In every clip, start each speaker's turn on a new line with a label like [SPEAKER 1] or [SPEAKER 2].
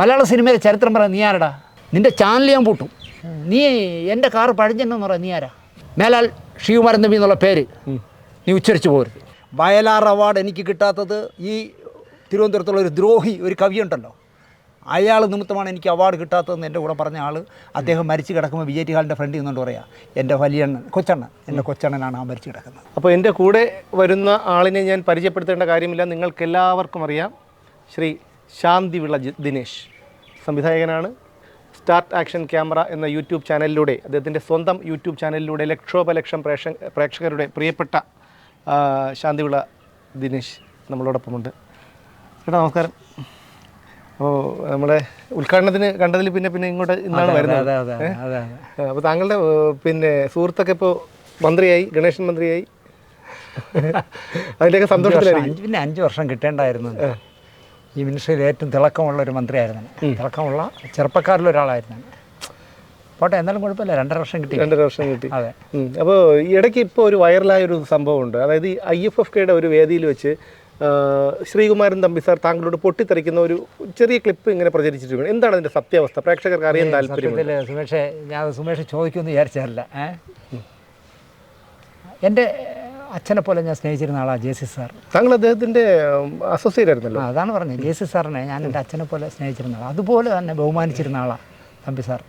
[SPEAKER 1] മലയാള സിനിമയിലെ ചരിത്രം പറയാം നീ ആരടാ? നിന്റെ ചാനൽ ഞാൻ പൂട്ടും. നീ എന്റെ കാർ പഴഞ്ഞെന്നു പറയാം നീ ആരാ? മേലാൽ ശിവകുമാരൻ തമ്പി എന്നുള്ള പേര്. നീ ഉച്ചരിച്ചു പോരുത് വയലാർ അവാർഡ് എനിക്ക് കിട്ടാത്തത് ഈ തിരുവനന്തപുരത്തുള്ള ഒരു ദ്രോഹി ഒരു കവിയുണ്ടല്ലോ അയാൾ നിമിത്തമാണ് എനിക്ക് അവാർഡ് കിട്ടാത്തതെന്ന് എന്റെ കൂടെ പറഞ്ഞ ആൾ അദ്ദേഹം മരിച്ചു കിടക്കുമ്പോൾ വിജയ് ഫ്രണ്ട് ഹാളിന്റെ ഫ്രണ്ടിൽ നിന്നുകൊണ്ട് പറയാം എന്റെ വലിയണ്ണൻ കൊച്ചണ്ണൻ എന്റെ കൊച്ചണ്ണനാണ് ആ മരിച്ചു കിടക്കുന്നത്.
[SPEAKER 2] അപ്പോൾ എന്റെ കൂടെ വരുന്ന ആളിനെ ഞാൻ പരിചയപ്പെടുത്തേണ്ട കാര്യമില്ല. നിങ്ങൾക്കെല്ലാവർക്കും അറിയാം. ശ്രീ ശാന്തി വിള ജി- ദിനേശ്. സംവിധായകനാണ്. സ്റ്റാർട്ട് ആക്ഷൻ ക്യാമറ എന്ന യൂട്യൂബ് ചാനലിലൂടെ അദ്ദേഹത്തിന്റെ സ്വന്തം യൂട്യൂബ് ചാനലിലൂടെ ലക്ഷോപലക്ഷം പ്രേക്ഷ പ്രേക്ഷകരുടെ പ്രിയപ്പെട്ട ശാന്തിവിള ദിനേശ് നമ്മളോടൊപ്പമുണ്ട്. ചേട്ടാ നമസ്കാരം. അപ്പോൾ നമ്മുടെ ഉദ്ഘാടനത്തിന് കണ്ടതിൽ പിന്നെ പിന്നെ ഇങ്ങോട്ട് ഇന്നാണ് വരുന്നത്. അപ്പോൾ താങ്കളുടെ പിന്നെ സുഹൃത്തൊക്കെ ഇപ്പോൾ മന്ത്രിയായി ഗണേശൻ മന്ത്രിയായി. അതിന്റെയൊക്കെ സന്തോഷത്തിലായിരിക്കും.
[SPEAKER 1] പിന്നെ അഞ്ച് വർഷം കിട്ടേണ്ടായിരുന്നു. ഈ മിനിസ്ട്രിയിൽ ഏറ്റവും തിളക്കമുള്ള ഒരു മന്ത്രിയായിരുന്നു തിളക്കമുള്ള ചെറുപ്പക്കാരിൽ ഒരാളായിരുന്നു പോട്ടെ എന്നാലും കുഴപ്പമില്ല. രണ്ടര വർഷം കിട്ടി.
[SPEAKER 2] രണ്ടര വർഷം കിട്ടി.
[SPEAKER 1] അതെ.
[SPEAKER 2] അപ്പോൾ ഇടയ്ക്ക് ഇപ്പോൾ ഒരു വൈറലായ ഒരു സംഭവമുണ്ട്. അതായത് ഈ ഐ എഫ് എഫ് കെയുടെ ഒരു വേദിയിൽ വെച്ച് ശ്രീകുമാരൻ തമ്പി സാർ താങ്കളോട് പൊട്ടിത്തെറിക്കുന്ന ഒരു ചെറിയ ക്ലിപ്പ് ഇങ്ങനെ പ്രചരിച്ചിട്ടുണ്ട്. എന്താണ് അതിന്റെ സത്യാവസ്ഥ? പ്രേക്ഷകർക്ക് അറിയാൻ
[SPEAKER 1] താല്പര്യമില്ല സുമേഷ് ഞാൻ സുമേഷ് ചോദിക്കുമെന്ന് വിചാരിച്ചതല്ല എന്റെ അച്ഛനെ പോലെ ഞാൻ സ്നേഹിച്ചിരുന്ന ആളാണ് ജെ സി സാർ.
[SPEAKER 2] താങ്കൾ അദ്ദേഹത്തിന്റെ അസോസിയേറ്റ് ആയിരുന്നല്ലോ?
[SPEAKER 1] അതാണ് പറഞ്ഞത്. ജെ സി സാറിനെ ഞാൻ എന്റെ അച്ഛനെ പോലെ സ്നേഹിച്ചിരുന്ന ആളാണ് അതുപോലെ തന്നെ ബഹുമാനിച്ചിരുന്ന ആളാണ് തമ്പി സാർ.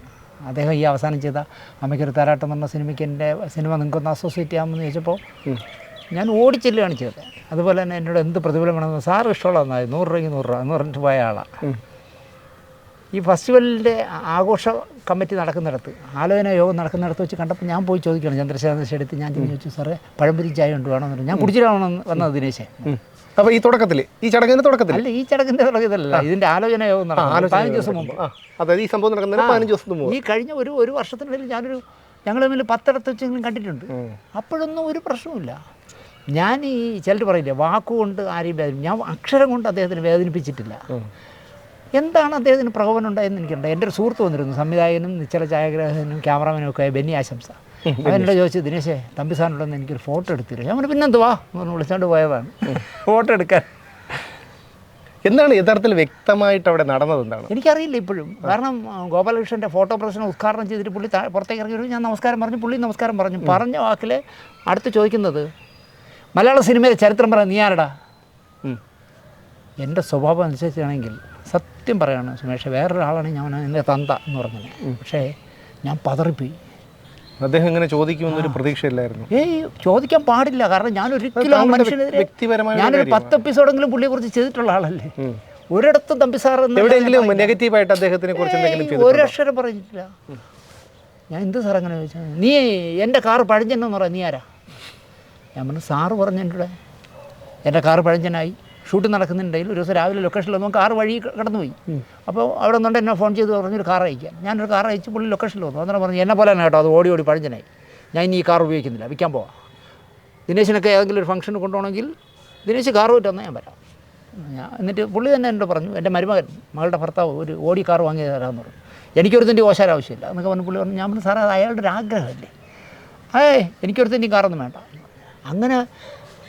[SPEAKER 1] അദ്ദേഹം ഈ അവസാനം ചെയ്ത അമ്മയ്ക്കൊരു താരാട്ടം എന്ന് പറഞ്ഞ സിനിമയ്ക്ക് എന്റെ സിനിമ നിങ്ങൾക്കൊന്ന് അസോസിയേറ്റ് ചെയ്യാമെന്ന് ചോദിച്ചപ്പോൾ ഞാൻ ഓടിച്ചെല്ലുകയാണ് ചെയ്തത്. അതുപോലെ തന്നെ എന്നോട് എന്ത് പ്രതിഫലം വേണമെന്ന് സാർ ഇഷ്ടമുള്ള ഒന്നായി നൂറ് രൂപയ്ക്ക് നൂറ് രൂപ എന്ന് പറഞ്ഞിട്ട് പോയ ആളാണ് ഈ ഫെസ്റ്റിവലിന്റെ ആഘോഷ കമ്മിറ്റി നടക്കുന്നിടത്ത് ആലോചന യോഗം നടക്കുന്നിടത്ത് വെച്ച് കണ്ടപ്പോൾ ഞാൻ പോയി ചോദിക്കണം ചന്ദ്രശേഖരൻ എടുത്ത് ഞാൻ ചോദിച്ചു സാറേ പഴംപൊരി ചായ ഉണ്ട് വേണമെന്ന് പറഞ്ഞു. ഞാൻ കുടിച്ചിട്ടാണ് വന്നത് ദിനേശേ.
[SPEAKER 2] അപ്പോൾ ഈ തുടക്കത്തിൽ ഈ ചടങ്ങിന്റെ തുടക്കത്തിൽ
[SPEAKER 1] അല്ല ഈ ചടങ്ങിന്റെ തുടക്കത്തിലല്ല ഇതിന്റെ ആലോചന യോഗം നടക്കുന്നു. പതിനഞ്ച് ദിവസം മുമ്പ്.
[SPEAKER 2] അതായത് ഈ സംഭവം നടക്കുന്നതിന് പതിനഞ്ച് ദിവസം മുമ്പ്.
[SPEAKER 1] ഈ കഴിഞ്ഞ ഒരു ഒരു വർഷത്തിനിടയിൽ ഞാനൊരു ഞങ്ങൾ തമ്മിൽ പത്തിടത്ത് വെച്ചെങ്കിലും കണ്ടിട്ടുണ്ട്. അപ്പോഴൊന്നും ഒരു പ്രശ്നവുമില്ല. ഞാൻ ഈ ചിലർ പറയില്ലേ വാക്കുകൊണ്ട് ആരെയും വേദന ഞാൻ അക്ഷരം കൊണ്ട് അദ്ദേഹത്തിന് വേദനിപ്പിച്ചിട്ടില്ല. എന്താണ് അദ്ദേഹത്തിന് പ്രകോപനം ഉണ്ടായെന്ന് എനിക്കുണ്ട് എന്റെ ഒരു സുഹൃത്ത് വന്നിരുന്നു സംവിധായകനും നിശ്ചല ഛായാഗ്രാഹകനും ക്യാമറാമാനും ഒക്കെ ആയ ബെന്നി ആശംസ. അവനോട് ചോദിച്ചു ദിനേശേ തമ്പി സാറിനോടൊന്ന് എനിക്കൊരു ഫോട്ടോ എടുത്തില്ല? ഞാൻ പറഞ്ഞു പിന്നെന്തുവാ? എന്ന് വിളിച്ചോണ്ട് പോയതാണ്. ഫോട്ടോ എടുക്കാൻ.
[SPEAKER 2] എന്താണ് യഥാർത്ഥത്തിൽ വ്യക്തമായിട്ട് അവിടെ നടന്നത് എന്താണ്?
[SPEAKER 1] എനിക്കറിയില്ല ഇപ്പോഴും. കാരണം ഗോപാലകൃഷ്ണന്റെ ഫോട്ടോ പ്രദർശനം ഉദ്ഘാടനം ചെയ്തിട്ട് പുള്ളി പുറത്തേക്ക് ഇറങ്ങി. ഞാൻ നമസ്കാരം പറഞ്ഞു പുള്ളി നമസ്കാരം പറഞ്ഞു. പറഞ്ഞ വാക്കിൽ അടുത്ത് ചോദിക്കുന്നത് മലയാള സിനിമയിലെ ചരിത്രം പറയാൻ നീ ആരടാ? എന്റെ സ്വഭാവം അനുസരിച്ചാണെങ്കിൽ സത്യം പറയാണ് സുമേഷ് വേറൊരാളാണ് ഞാൻ എന്റെ തന്ത എന്ന് പറഞ്ഞത്. പക്ഷേ ഞാൻ പതറിപ്പോയി.
[SPEAKER 2] അദ്ദേഹം ഇങ്ങനെ ചോദിക്കുമെന്നൊരു പ്രതീക്ഷയില്ലായിരുന്നു.
[SPEAKER 1] ഏയ് ചോദിക്കാൻ പാടില്ല. കാരണം ഞാൻ ഒരിക്കലും ആ മനുഷ്യനെതിരെ
[SPEAKER 2] വ്യക്തിപരമായി
[SPEAKER 1] ഞാനൊരു പത്ത് എപ്പിസോഡെങ്കിലും പുള്ളിയെ കുറിച്ച് ചെയ്തിട്ടുള്ള ആളല്ലേ? ഒരിടത്തും തമ്പി സാർ
[SPEAKER 2] എവിടെയെങ്കിലും നെഗറ്റീവായിട്ട് അദ്ദേഹത്തിനെ കുറിച്ച് എന്തെങ്കിലും
[SPEAKER 1] അക്ഷരം പറഞ്ഞിട്ടില്ല. ഞാൻ എന്ത് സാർ അങ്ങനെ ചോദിച്ചാൽ നീ എന്റെ കാറ് പഴഞ്ചെന്നു പറയാം നീ ആരാ? ഞാൻ പറഞ്ഞു സാറ് പറഞ്ഞു എന്റെ കാറ് പഴഞ്ചനായി. ഷൂട്ട് നടക്കുന്നുണ്ടെങ്കിൽ ഒരു ദിവസം രാവിലെ ലൊക്കേഷനിൽ വന്നു കാർ വഴി കടന്നുപോയി. അപ്പോൾ അവിടെ നിന്നുകൊണ്ട് എന്നെ ഫോൺ ചെയ്ത് ഒരു കാർ അയക്കാൻ ഞാനൊരു കാർ അയച്ച് പുള്ളി ലൊക്കേഷനിൽ വന്നു. അന്നേരം പറഞ്ഞു എന്നെ പോലെ തന്നെ കേട്ടോ അത് ഓടി ഓടി പഴഞ്ചനായി. ഞാൻ ഇനി ഈ കാർ ഉപയോഗിക്കുന്നില്ല വിൽക്കാൻ പോവാം. ദിനേശിനൊക്കെ ഏതെങ്കിലും ഒരു ഫംഗ്ഷന് കൊണ്ടുപോകണമെങ്കിൽ ദിനേശ് കാർ പോയിട്ട് വന്നാൽ ഞാൻ വരാം. ഞാൻ എന്നിട്ട് പുള്ളി തന്നെ എന്നോട് പറഞ്ഞു എന്റെ മരുമകൻ മകളുടെ ഭർത്താവ് ഒരു ഓടി കാർ വാങ്ങി തരാമെന്ന് പറഞ്ഞു. എനിക്കൊരുത്തിന്റെ ഓശാര ആവശ്യമില്ല എന്നൊക്കെ പറഞ്ഞു പുള്ളി പറഞ്ഞു ഞാൻ പറഞ്ഞു സാറേ അത് അയാളുടെ ഒരു ആഗ്രഹമല്ലേ? ഏയ് എനിക്കൊരുത്തിന്റെയും കാറൊന്നും വേണ്ട. അങ്ങനെ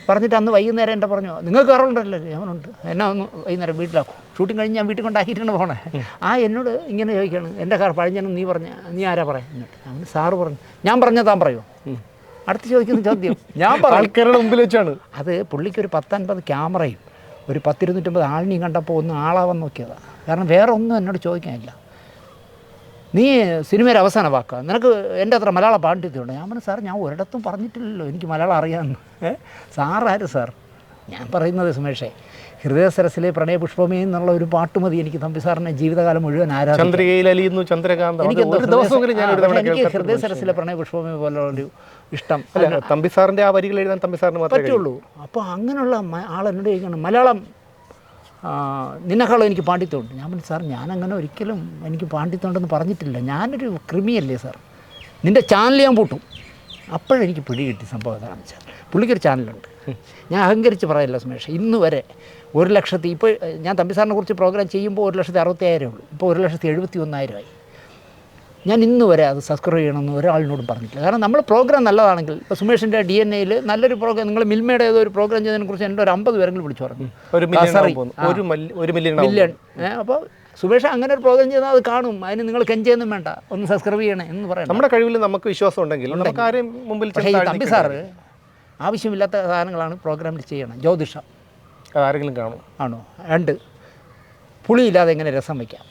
[SPEAKER 1] പറഞ്ഞിട്ട് അന്ന് വൈകുന്നേരം എന്റെ പറഞ്ഞു നിങ്ങൾക്ക് കയറുണ്ടല്ലോ ഞാൻ ഉണ്ട് എന്നാ ഒന്ന് വൈകുന്നേരം വീട്ടിലാക്കും. ഷൂട്ടിംഗ് കഴിഞ്ഞ് ഞാൻ വീട്ടിൽ കൊണ്ടാക്കിയിട്ടാണ് പോണേ. ആ എന്നോട് ഇങ്ങനെ ചോദിക്കുകയാണ് എന്റെ കാർ പഴഞ്ഞെന്ന് നീ പറഞ്ഞ നീ ആരാ പറയാം? എന്നിട്ട് ഞാൻ പറഞ്ഞു, സാറ് പറഞ്ഞു ഞാൻ പറഞ്ഞാൽ താൻ പറയുമോ അടുത്ത് ചോദിക്കുന്ന ചോദ്യം. ഞാൻ പറഞ്ഞു
[SPEAKER 2] ആൾക്കാരുടെ മുമ്പിൽ വെച്ചാണ്.
[SPEAKER 1] അത് പുള്ളിക്ക് ഒരു പത്തൻപത് ക്യാമറയും ഒരു പത്തിരുന്നൂറ്റമ്പത് ആളിനെയും കണ്ടപ്പോൾ ഒന്ന് ആളാവാൻ നോക്കിയതാണ് കാരണം വേറെ ഒന്നും എന്നോട് ചോദിക്കാനില്ല. നീ സിനിമയുടെ അവസാന വാക്ക. നിനക്ക് എന്റെ അത്ര മലയാള പാണ്ഡിത്യമുണ്ട്? ഞാൻ പറഞ്ഞു സാർ ഞാൻ ഒരിടത്തും പറഞ്ഞിട്ടില്ലല്ലോ. എനിക്ക് മലയാളം അറിയാമെന്ന്. സാറാര് സാർ? ഞാൻ പറയുന്നത് സുമേഷേ ഹൃദയസരസിലെ പ്രണയപുഷ്പമേ എന്നുള്ള ഒരു പാട്ട് മതി എനിക്ക് തമ്പി സാറിനെ ജീവിതകാലം മുഴുവൻ ആരാധിക്കും.
[SPEAKER 2] ചന്ദ്രികയിൽ അലിയുന്നു
[SPEAKER 1] എനിക്ക് ഹൃദയസരസിലെ പ്രണയപുഷ്പമേ പോലെ ഒരു ഇഷ്ടം
[SPEAKER 2] തമ്പി സാറിന്റെ ആ വരികൾ എഴുതാൻ തമ്പി സാറിന്
[SPEAKER 1] പറ്റുള്ളൂ. അപ്പോൾ അങ്ങനെയുള്ള ആളെന്നോട് ചോദിക്കണം മലയാളം നിന്നെക്കാളും എനിക്ക് പാണ്ഡിത്യമുണ്ട്. ഞാൻ പറഞ്ഞു സാർ ഞാനങ്ങനെ ഒരിക്കലും എനിക്ക് പാണ്ഡിത്യമുണ്ടെന്ന് പറഞ്ഞിട്ടില്ല. ഞാനൊരു ക്രിമിയല്ലേ സാർ. നിന്റെ ചാനൽ ഞാൻ പൂട്ടും. അപ്പോഴെനിക്ക് പിടി കിട്ടി സംഭവം എന്താണെന്ന് വെച്ചാൽ പുള്ളിക്കൊരു ചാനലുണ്ട്. ഞാൻ അഹങ്കരിച്ച് പറയല്ല സുമേഷ്. ഇന്ന് വരെ ഒരു ലക്ഷത്തി ഇപ്പോൾ ഞാൻ തമ്പി സാറിനെ കുറിച്ച് പ്രോഗ്രാം ചെയ്യുമ്പോൾ ഒരു ലക്ഷത്തി അറുപത്തി ആയിരം ഉള്ളൂ. ഇപ്പോൾ ഒരു ലക്ഷത്തി എഴുപത്തി ഒന്നായിരമായി ഞാൻ ഇന്ന് വരെ അത് സബ്സ്ക്രൈബ് ചെയ്യണമെന്ന് ഒരാളിനോടും പറഞ്ഞിട്ടില്ല. കാരണം നമ്മൾ പ്രോഗ്രാം നല്ലതാണെങ്കിൽ ഇപ്പോൾ സുമേഷിന്റെ ഡി എൻ എയിൽ നല്ലൊരു പ്രോഗ്രാം നിങ്ങൾ മിൽമയുടെ ഏതോ ഒരു പ്രോഗ്രാം ചെയ്തതിനെ കുറിച്ച് എന്റെ ഒരു അമ്പത് പേരെങ്കിലും വിളിച്ചു പറഞ്ഞു.
[SPEAKER 2] ഒരു മില്യൺ
[SPEAKER 1] അപ്പോൾ സുമേഷ് അങ്ങനെ ഒരു പ്രോഗ്രാം ചെയ്താൽ അത് കാണും. അതിന് നിങ്ങൾ കെഞ്ചയൊന്നും വേണ്ട. ഒന്ന് സബ്സ്ക്രൈബ് ചെയ്യണേ എന്ന് പറയാം
[SPEAKER 2] നമ്മുടെ കഴിവിൽ നമുക്ക് വിശ്വാസം ഉണ്ടെങ്കിൽ നമുക്ക് ആരെയും മുമ്പിൽ
[SPEAKER 1] പക്ഷേ ഈ തമ്പി സാറ് ആവശ്യമില്ലാത്ത സാധനങ്ങളാണ് പ്രോഗ്രാമിൽ ചെയ്യണം. ജ്യോതിഷം.
[SPEAKER 2] ആരെങ്കിലും കാണും.
[SPEAKER 1] ആണോ? രണ്ട്. പുളിയില്ലാതെ എങ്ങനെ രസം വയ്ക്കാം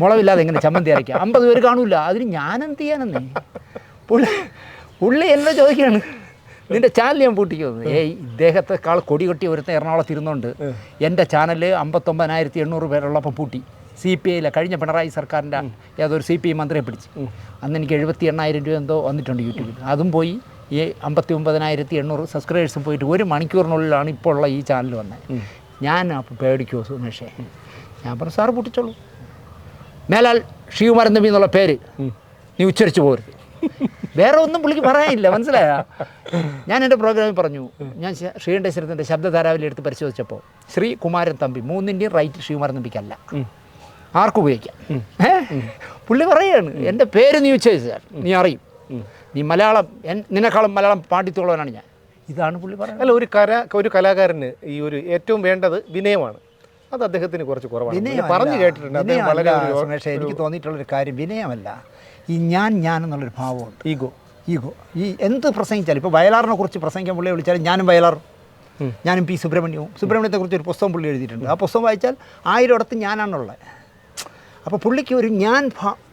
[SPEAKER 1] മുളവില്ലാതെ എങ്ങനെ ചമ്മന്തി അരയ്ക്കാം? അമ്പത് പേര് കാണൂല. അതിന് ഞാനെന്ത് ചെയ്യാനെന്നേ? പുള്ളി പുള്ളി എന്നെ ചോദിക്കുകയാണ്. നിന്റെ ചാനൽ ഞാൻ പൂട്ടിക്കുന്നത് ഏയ് ഇദ്ദേഹത്തെക്കാൾ കൊടി കൊട്ടി ഒരുത്ത എറണാകുളത്ത് ഇരുന്നുണ്ട് എന്റെ ചാനൽ അമ്പത്തൊമ്പതിനായിരത്തി എണ്ണൂറ് പേരുള്ളപ്പം പൂട്ടി സി പി ഐയിലെ കഴിഞ്ഞ പിണറായി സർക്കാരിന്റെ ഏതൊരു സി പി ഐ മന്ത്രിയെ പിടിച്ച്. അന്ന് എനിക്ക് എഴുപത്തി എണ്ണായിരം രൂപ എന്തോ വന്നിട്ടുണ്ട് യൂട്യൂബിൽ. അതും പോയി ഈ അമ്പത്തി ഒമ്പതിനായിരത്തി എണ്ണൂറ് സബ്സ്ക്രൈബേഴ്സും പോയിട്ട് ഒരു മണിക്കൂറിനുള്ളിലാണ് ഇപ്പോൾ ഉള്ള ഈ ചാനൽ വന്നത്. ഞാൻ അപ്പോൾ പേടിക്കുമോ സുമേഷേ? ഞാൻ പറഞ്ഞു സാറ് പൊട്ടിച്ചോളൂ. മേലാൽ ശിവകുമാരൻ നബി എന്നുള്ള പേര്. നീ ഉച്ചരിച്ചു പോരുത് വേറെ ഒന്നും പുള്ളിക്ക് പറയാനില്ല മനസ്സിലായ? ഞാൻ എന്റെ പ്രോഗ്രാമിൽ പറഞ്ഞു ഞാൻ ശ്രീകണ്ഠേശ്വരത്തിന്റെ ശബ്ദധാരാവിൽ എടുത്ത് പരിശോധിച്ചപ്പോൾ ശ്രീ കുമാരൻ തമ്പി മൂന്നിന്റെയും റൈറ്റ് ശ്രീകുമാരൻ തമ്പിക്കല്ല ആർക്കും ഉപയോഗിക്കാം? പുള്ളി പറയാണ് എന്റെ പേര് നീ ഉച്ചരിച്ചാൽ നീ അറിയും. നീ മലയാളം എൻ- നിന്നെക്കാളും മലയാളം പാണ്ഡിത്യമുള്ളവനാണ് ഞാൻ. ഇതാണ് പുള്ളി പറയുന്നത്
[SPEAKER 2] അല്ല ഒരു കര ഒരു കലാകാരന് ഈ ഒരു ഏറ്റവും വേണ്ടത് വിനയമാണ്. അത് അദ്ദേഹത്തിന് കുറച്ച് കുറവാണ്. പറഞ്ഞു കേട്ടിട്ടുണ്ട്
[SPEAKER 1] എനിക്ക് എനിക്ക് തോന്നിയിട്ടുള്ളൊരു കാര്യം വിനയമല്ല. ഈ ഞാൻ ഞാൻ എന്നുള്ളൊരു ഭാവമുണ്ട്.
[SPEAKER 2] ഈഗോ.
[SPEAKER 1] ഈഗോ. ഈ എന്ത് പ്രസംഗിച്ചാലും ഇപ്പോൾ വയലാറിനെ കുറിച്ച് പ്രസംഗിക്കാൻ പുള്ളിയെ വിളിച്ചാലും ഞാനും വയലാറും. ഞാനും പി സുബ്രഹ്മണ്യവും. സുബ്രഹ്മണ്യത്തെക്കുറിച്ച് ഒരു പുസ്തകം പുള്ളി എഴുതിയിട്ടുണ്ട്. ആ പുസ്തകം വായിച്ചാൽ ആയിരം ഇടത്ത് ഞാനാണുള്ളത്. അപ്പോൾ പുള്ളിക്ക് ഒരു ഞാൻ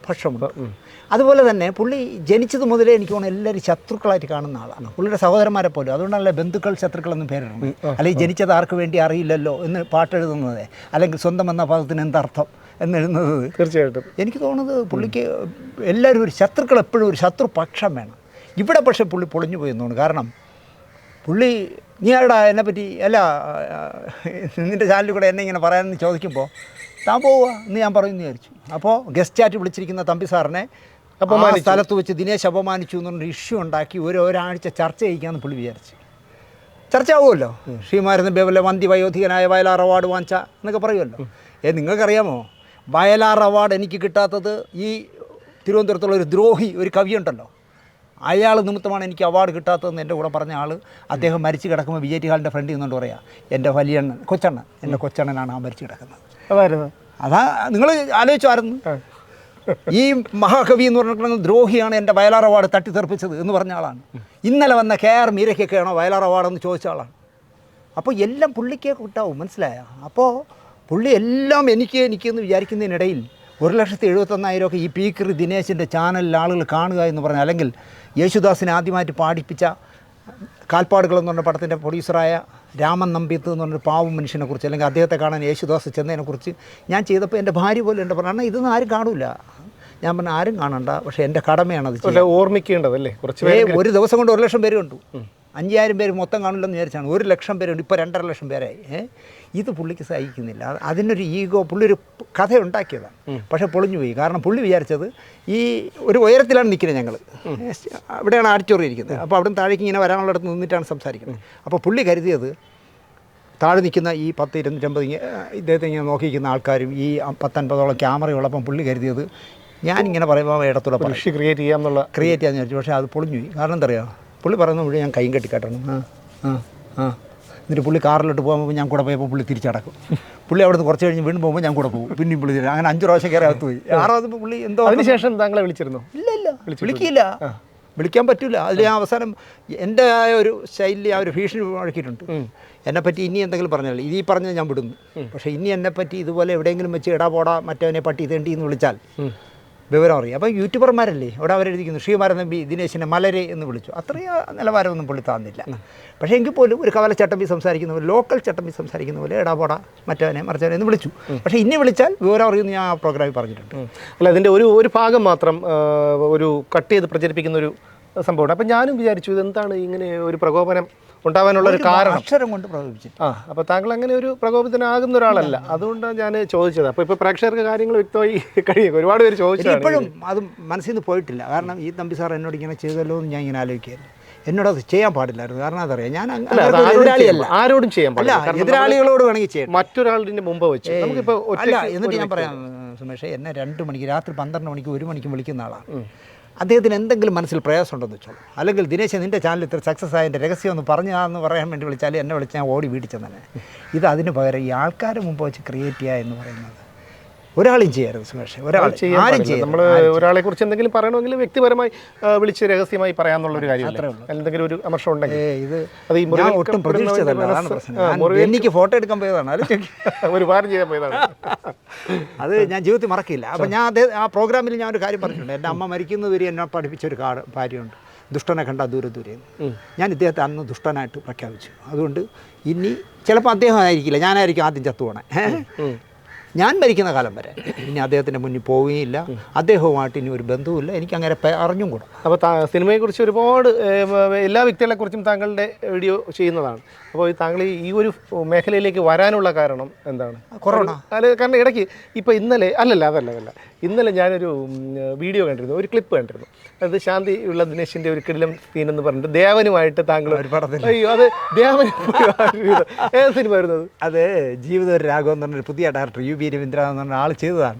[SPEAKER 1] പക്ഷമുണ്ട്. അതുപോലെ തന്നെ പുള്ളി ജനിച്ചത് മുതലേ എനിക്ക് തോന്നുന്നു എല്ലാവരും ശത്രുക്കളായിട്ട് കാണുന്ന ആളാണ്. പുള്ളിയുടെ സഹോദരന്മാരെ പോലും. അതുകൊണ്ടല്ലേ ബന്ധുക്കൾ ശത്രുക്കൾ എന്ന് പേരിടുന്നത് അല്ലെങ്കിൽ ജനിച്ചത് ആർക്ക് വേണ്ടി അറിയില്ലല്ലോ എന്ന് പാട്ടെഴുതുന്നത് അല്ലെങ്കിൽ സ്വന്തം എന്ന പദത്തിന് എന്തർത്ഥം എന്നെഴുതുന്നത്.
[SPEAKER 2] തീർച്ചയായിട്ടും.
[SPEAKER 1] എനിക്ക് തോന്നുന്നത് പുള്ളിക്ക് എല്ലാവരും ഒരു ശത്രുക്കൾ എപ്പോഴും ഒരു ശത്രുപക്ഷം വേണം. ഇവിടെ പക്ഷെ പുള്ളി പൊളിഞ്ഞു പോയി തോന്നുന്നു. കാരണം പുള്ളി നീ ആടാ എന്നെ പറ്റി? അല്ല നിന്റെ നിന്റെ ചാനലിൽ കൂടെ എന്നെ ഇങ്ങനെ പറയാമെന്ന് ചോദിക്കുമ്പോൾ താൻ പോവുക എന്ന് ഞാൻ പറയുമെന്ന് വിചാരിച്ചു. അപ്പോൾ ഗസ്റ്റ് ആയിട്ട് വിളിച്ചിരിക്കുന്ന തമ്പി സാറിനെ അപ്പോൾ സ്ഥലത്ത് വെച്ച് ദിനേശ് അപമാനിച്ചു എന്നൊരു ഇഷ്യൂ ഉണ്ടാക്കി ഒരു ഒരാഴ്ച ചർച്ച ചെയ്യിക്കാമെന്ന് പുള്ളി വിചാരിച്ചു. ചർച്ച ആവുമല്ലോ ശ്രീമാരുന്ന ബേവലെ വന്തി വയോധികനായ വയലാർ അവാർഡ് വാങ്ങിച്ച എന്നൊക്കെ പറയുമല്ലോ. ഏ നിങ്ങൾക്കറിയാമോ? വയലാർ അവാർഡ് എനിക്ക് കിട്ടാത്തത് ഈ തിരുവനന്തപുരത്തുള്ള ഒരു ദ്രോഹി ഒരു കവിയുണ്ടല്ലോ അയാൾ നിമിത്തമാണ് എനിക്ക് അവാർഡ് കിട്ടാത്തതെന്ന് എന്റെ കൂടെ പറഞ്ഞ ആൾ അദ്ദേഹം മരിച്ചു കിടക്കുമ്പോൾ വി. ജെ. ടി. ഹാളിന്റെ ഫ്രണ്ടിൽ നിന്നുകൊണ്ട് പറയാം എന്റെ വലിയണ്ണൻ കൊച്ചണ്ണൻ എന്റെ കൊച്ചണ്ണനാണ് ആ മരിച്ചു കിടക്കുന്നത്.
[SPEAKER 2] അതായിരുന്നു.
[SPEAKER 1] അതാ നിങ്ങൾ ആലോചിച്ചായിരുന്നു ഈ മഹാകവി എന്ന് പറഞ്ഞിട്ടുണ്ടെങ്കിൽ ദ്രോഹിയാണ് എന്റെ വയലാർ അവാർഡ് തട്ടിത്തെറിപ്പിച്ചത് എന്ന് പറഞ്ഞ ആളാണ്. ഇന്നലെ വന്ന കെ ആർ മീരയ്ക്കൊക്കെയാണോ വയലാർ അവാർഡ് എന്ന് ചോദിച്ച ആളാണ്. അപ്പോൾ എല്ലാം പുള്ളിക്കേ കിട്ടാവും മനസ്സിലായ? അപ്പോൾ പുള്ളി എല്ലാം എനിക്ക് എനിക്കെന്ന് വിചാരിക്കുന്നതിനിടയിൽ ഒരു ലക്ഷത്തി എഴുപത്തൊന്നായിരം ഒക്കെ ഈ പീക്കറി ദിനേശിന്റെ ചാനലിൽ ആളുകൾ കാണുക എന്ന് പറഞ്ഞാൽ അല്ലെങ്കിൽ യേശുദാസിനെ ആദ്യമായിട്ട് പാടിപ്പിച്ച കാൽപ്പാടുകൾ എന്ന് പറഞ്ഞ പടത്തിന്റെ പ്രൊഡ്യൂസറായ രാമൻ നമ്പിത്ത് എന്ന് പറഞ്ഞൊരു പാവം മനുഷ്യനെക്കുറിച്ച് അല്ലെങ്കിൽ അദ്ദേഹത്തെ കാണാൻ യേശുദാസ് ചെന്നതിനെക്കുറിച്ച് ഞാൻ ചെയ്തപ്പോൾ എന്റെ ഭാര്യ പോലും എന്റെ പറഞ്ഞു ഇത് ഇതൊന്നും ആരും കാണൂല. ഞാൻ പറഞ്ഞു ആരും കാണണ്ട പക്ഷേ എന്റെ കടമയാണ് അത്
[SPEAKER 2] അല്ല ഓർമ്മിക്കേണ്ടതല്ലേ? കുറച്ച്
[SPEAKER 1] ഒരു ദിവസം കൊണ്ട് ഒരു ലക്ഷം പേര് കണ്ടു അഞ്ചായിരം പേര് മൊത്തം കാണില്ലെന്ന് വിചാരിച്ചാണ്. ഒരു ലക്ഷം പേരുണ്ട് ഇപ്പോൾ രണ്ടര ലക്ഷം പേരായി. ഇത് പുള്ളിക്ക് സഹിക്കുന്നില്ല. അതിനൊരു ഈഗോ പുള്ളി ഒരു കഥ ഉണ്ടാക്കിയതാണ്. പക്ഷേ പൊളിഞ്ഞു പോയി. കാരണം പുള്ളി വിചാരിച്ചത് ഈ ഒരു ഉയരത്തിലാണ് നിൽക്കുന്നത് ഞങ്ങൾ അവിടെയാണ് ആഡിറ്റോറിയം ഇരിക്കുന്നത്. അപ്പോൾ അവിടെ നിന്ന് താഴേക്ക് ഇങ്ങനെ വരാനുള്ള വരാനുള്ളിടത്ത് നിന്നിട്ടാണ് സംസാരിക്കുന്നത്. അപ്പോൾ പുള്ളി കരുതിയത് താഴെ നിൽക്കുന്ന ഈ പത്ത് ഇരുന്നൂറ്റമ്പത് ഇദ്ദേഹത്തെ ഇങ്ങനെ നോക്കിയിരിക്കുന്ന ആൾക്കാരും ഈ പത്തൊൻപതോളം ക്യാമറയുള്ളപ്പം പുള്ളി കരുതിയത് ഞാനിങ്ങനെ പറയുമ്പോൾ ഇടത്തുള്ള
[SPEAKER 2] കൃഷി ക്രിയേറ്റ് ചെയ്യാന്നുള്ള
[SPEAKER 1] ക്രിയേറ്റ് ചെയ്യാന്ന് ചോദിച്ചു പക്ഷേ അത് പൊളിഞ്ഞു കാരണം എന്താ പുള്ളി പറയുന്ന മുഴുവൻ ഞാൻ കൈ കെട്ടിക്കാട്ടണം. ആ ആ ആ. എന്നിട്ട് പുള്ളി കാറിലോട്ട് പോകുമ്പോൾ ഞാൻ കൂടെ പോയപ്പോൾ പുള്ളി തിരിച്ചടക്കും. പുള്ളി അവിടെ നിന്ന് കുറച്ച് കഴിഞ്ഞ് വീണ്ടും പോകുമ്പോൾ ഞാൻ കൂടെ പോകും. പിന്നെയും പുള്ളി തിരിച്ച്. അങ്ങനെ അഞ്ച് പ്രാവശ്യം കയറി അകത്ത് പോയി. ആറാമത് പുള്ളി എന്തോ
[SPEAKER 2] അതിനുശേഷം താങ്കളെ വിളിച്ചിരുന്നു?
[SPEAKER 1] ഇല്ല ഇല്ല. വിളിക്കില്ല വിളിക്കാൻ പറ്റില്ല അതിൽ ഞാൻ അവസാനം എന്റെ ആ ഒരു ശൈലി ആ ഒരു ഭീഷണി മുഴക്കിയിട്ടുണ്ട് എന്നെപ്പറ്റി ഇനി എന്തെങ്കിലും പറഞ്ഞാൽ ഈ പറഞ്ഞത് ഞാൻ വിടുന്നു. പക്ഷേ ഇനി എന്നെപ്പറ്റി ഇതുപോലെ എവിടെയെങ്കിലും വെച്ച് ഇടാ പോടാ മറ്റവനെ പട്ടി തേണ്ടി എന്ന് വിളിച്ചാൽ വിവരം അറിയാം. അപ്പോൾ യൂട്യൂബർമാരല്ലേ? അവിടെ അവരെഴുതിക്കുന്നു ശ്രീമാരൻ നമ്പി ദിനേശിനെ മലരെ എന്ന് വിളിച്ചു. അത്രയും നിലവാരമൊന്നും പുള്ളി താന്നില്ല. പക്ഷേ എങ്കിൽ പോലും ഒരു കവല ചട്ടമ്പി സംസാരിക്കുന്ന പോലെ ലോക്കൽ ചട്ടമ്പി സംസാരിക്കുന്ന പോലെ എടാപോട മറ്റവനെ മറിച്ചവനെ എന്ന് വിളിച്ചു. പക്ഷേ ഇന്നെ വിളിച്ചാൽ വിവരം അറിയുമെന്ന് ഞാൻ ആ പ്രോഗ്രാമിൽ പറഞ്ഞിട്ടുണ്ട്.
[SPEAKER 2] അല്ല അതിന്റെ ഒരു ഒരു ഭാഗം മാത്രം ഒരു കട്ട് ചെയ്ത് പ്രചരിപ്പിക്കുന്ന ഒരു സംഭവമാണ് അപ്പം ഞാനും വിചാരിച്ചു ഇതെന്താണ് ഇങ്ങനെ ഒരു പ്രകോപനം ഉണ്ടാവാനുള്ള ഒരു കാരണം.
[SPEAKER 1] അക്ഷരം കൊണ്ട് പ്രകോപിച്ചു
[SPEAKER 2] ആ അപ്പോൾ താങ്കൾ അങ്ങനെ ഒരു പ്രകോപിതനാകുന്ന ഒരാളല്ല. അതുകൊണ്ടാണ് ഞാൻ ചോദിച്ചത്. അപ്പോൾ ഇപ്പോൾ പ്രേക്ഷകർക്ക് കാര്യങ്ങൾ വ്യക്തമായി കഴിയും. ഒരുപാട് പേര് ചോദിച്ചു
[SPEAKER 1] ഇപ്പോഴും അത് മനസ്സിൽ നിന്ന് പോയിട്ടില്ല. കാരണം ഈ തമ്പി സാർ എന്നോട് ഇങ്ങനെ ചെയ്തല്ലോ എന്ന് ഞാൻ ഇങ്ങനെ ആലോചിക്കുകയായിരുന്നു. എന്നോട് അത് ചെയ്യാൻ പാടില്ലായിരുന്നു. കാരണം അതറിയാം ഞാൻ
[SPEAKER 2] ആരോടും ചെയ്യാൻ- ആരോടും ചെയ്യാൻ പാടില്ല.
[SPEAKER 1] എതിരാളികളോട് വേണമെങ്കിൽ ചെയ്യാം.
[SPEAKER 2] മറ്റൊരാളുടെ മുമ്പ് വെച്ച്. നമുക്കിപ്പോൾ
[SPEAKER 1] അല്ല എന്നിട്ട് ഞാൻ പറയാം സുമേഷ് എന്നെ രണ്ട് മണിക്ക് രാത്രി പന്ത്രണ്ട് മണിക്ക് ഒരു മണിക്ക് വിളിക്കുന്ന ആളാണ്. അദ്ദേഹത്തിന് എന്തെങ്കിലും മനസ്സിൽ പ്രയാസമുണ്ടെന്ന് വെച്ചോളൂ അല്ലെങ്കിൽ ദിനേശ് നിന്റെ ചാനൽ ഇത്ര സക്സസ് ആയതിന്റെ രഹസ്യം ഒന്ന് പറഞ്ഞാന്ന് പറയാൻ വേണ്ടി വിളിച്ചാൽ എന്നെ വിളിച്ചാൽ ഓടി വീട്ടിൽ ഇത് അതിന് പകരം ഈ ആൾക്കാരെ മുമ്പ് വെച്ച് ക്രിയേറ്റ് ചെയ്യുക എന്ന് പറയുന്നത്. ഒരാളും. ചെയ്യരുത് സുമേഷ് ഒരാൾ ആരും ചെയ്യും
[SPEAKER 2] നമ്മൾ ഒരാളെ കുറിച്ച് എന്തെങ്കിലും പറയണമെങ്കിൽ വ്യക്തിപരമായി വിളിച്ച് രഹസ്യമായി പറയാന്നുള്ള ഒരു കാര്യം എന്തെങ്കിലും ഒരു അമർഷം ഉണ്ടെങ്കിൽ.
[SPEAKER 1] ഇത്
[SPEAKER 2] അത് ഈ
[SPEAKER 1] ഞാൻ ഒട്ടും പ്രതീക്ഷിച്ചതല്ല. എനിക്ക് ഫോട്ടോ എടുക്കാൻ പോയതാണ്.
[SPEAKER 2] ഒരുപാട് ചെയ്യാൻ പോയതാണ്.
[SPEAKER 1] അത് ഞാൻ ജീവിതത്തിൽ മറക്കില്ല അപ്പം ഞാൻ അതേ ആ പ്രോഗ്രാമിൽ ഞാൻ ഒരു കാര്യം പറഞ്ഞിട്ടുണ്ട്. എന്റെ അമ്മ മരിക്കുന്നവരെ എന്നെ പഠിപ്പിച്ച ഒരു കാര്യമുണ്ട് ദുഷ്ടനെ കണ്ട ദൂരെ ദൂരെ ഞാൻ ഇദ്ദേഹത്തെ അന്ന് ദുഷ്ടനായിട്ട് പ്രഖ്യാപിച്ചു. അതുകൊണ്ട് ഇനി ചിലപ്പോൾ അദ്ദേഹം ആയിരിക്കില്ല. ഞാനായിരിക്കും ആദ്യം ചത്തുപോണേ. ഞാൻ മരിക്കുന്ന കാലം വരെ. ഇനി അദ്ദേഹത്തിന്റെ മുന്നിൽ പോവുകയില്ല. അദ്ദേഹവുമായിട്ട് ഇനി ഒരു ബന്ധവുമില്ല. എനിക്ക് അങ്ങനെ അറിഞ്ഞും കൂടാ.
[SPEAKER 2] അപ്പോൾ സിനിമയെക്കുറിച്ച് ഒരുപാട് എല്ലാ വ്യക്തികളെക്കുറിച്ചും താങ്കളുടെ വീഡിയോ ചെയ്യുന്നതാണ്. അപ്പോൾ ഈ താങ്കൾ ഈ- ഒരു മേഖലയിലേക്ക് വരാനുള്ള കാരണം എന്താണ്?
[SPEAKER 1] കൊറോണ.
[SPEAKER 2] അല്ല കാരണം ഇടയ്ക്ക് ഇപ്പോൾ ഇന്നലെ അല്ലല്ല അതല്ല അതല്ല. ഇന്നലെ ഞാനൊരു വീഡിയോ കണ്ടിരുന്നു ഒരു ക്ലിപ്പ് കണ്ടിരുന്നു. അത് ശാന്തി ഉള്ള ദിനേശിന്റെ ഒരു കിടിലം സീൻ എന്ന് പറഞ്ഞിട്ട് ദേവനുമായിട്ട് താങ്കൾ. അയ്യോ അത് ദേവൻ ഏത് സിനിമ വരുന്നത്
[SPEAKER 1] അത്? ജീവിത ഒരു രാഘവം എന്ന് പറഞ്ഞൊരു പുതിയ ഡയറക്ടർ യു ബി രവീന്ദ്ര എന്ന് പറഞ്ഞ ആൾ ചെയ്തതാണ്.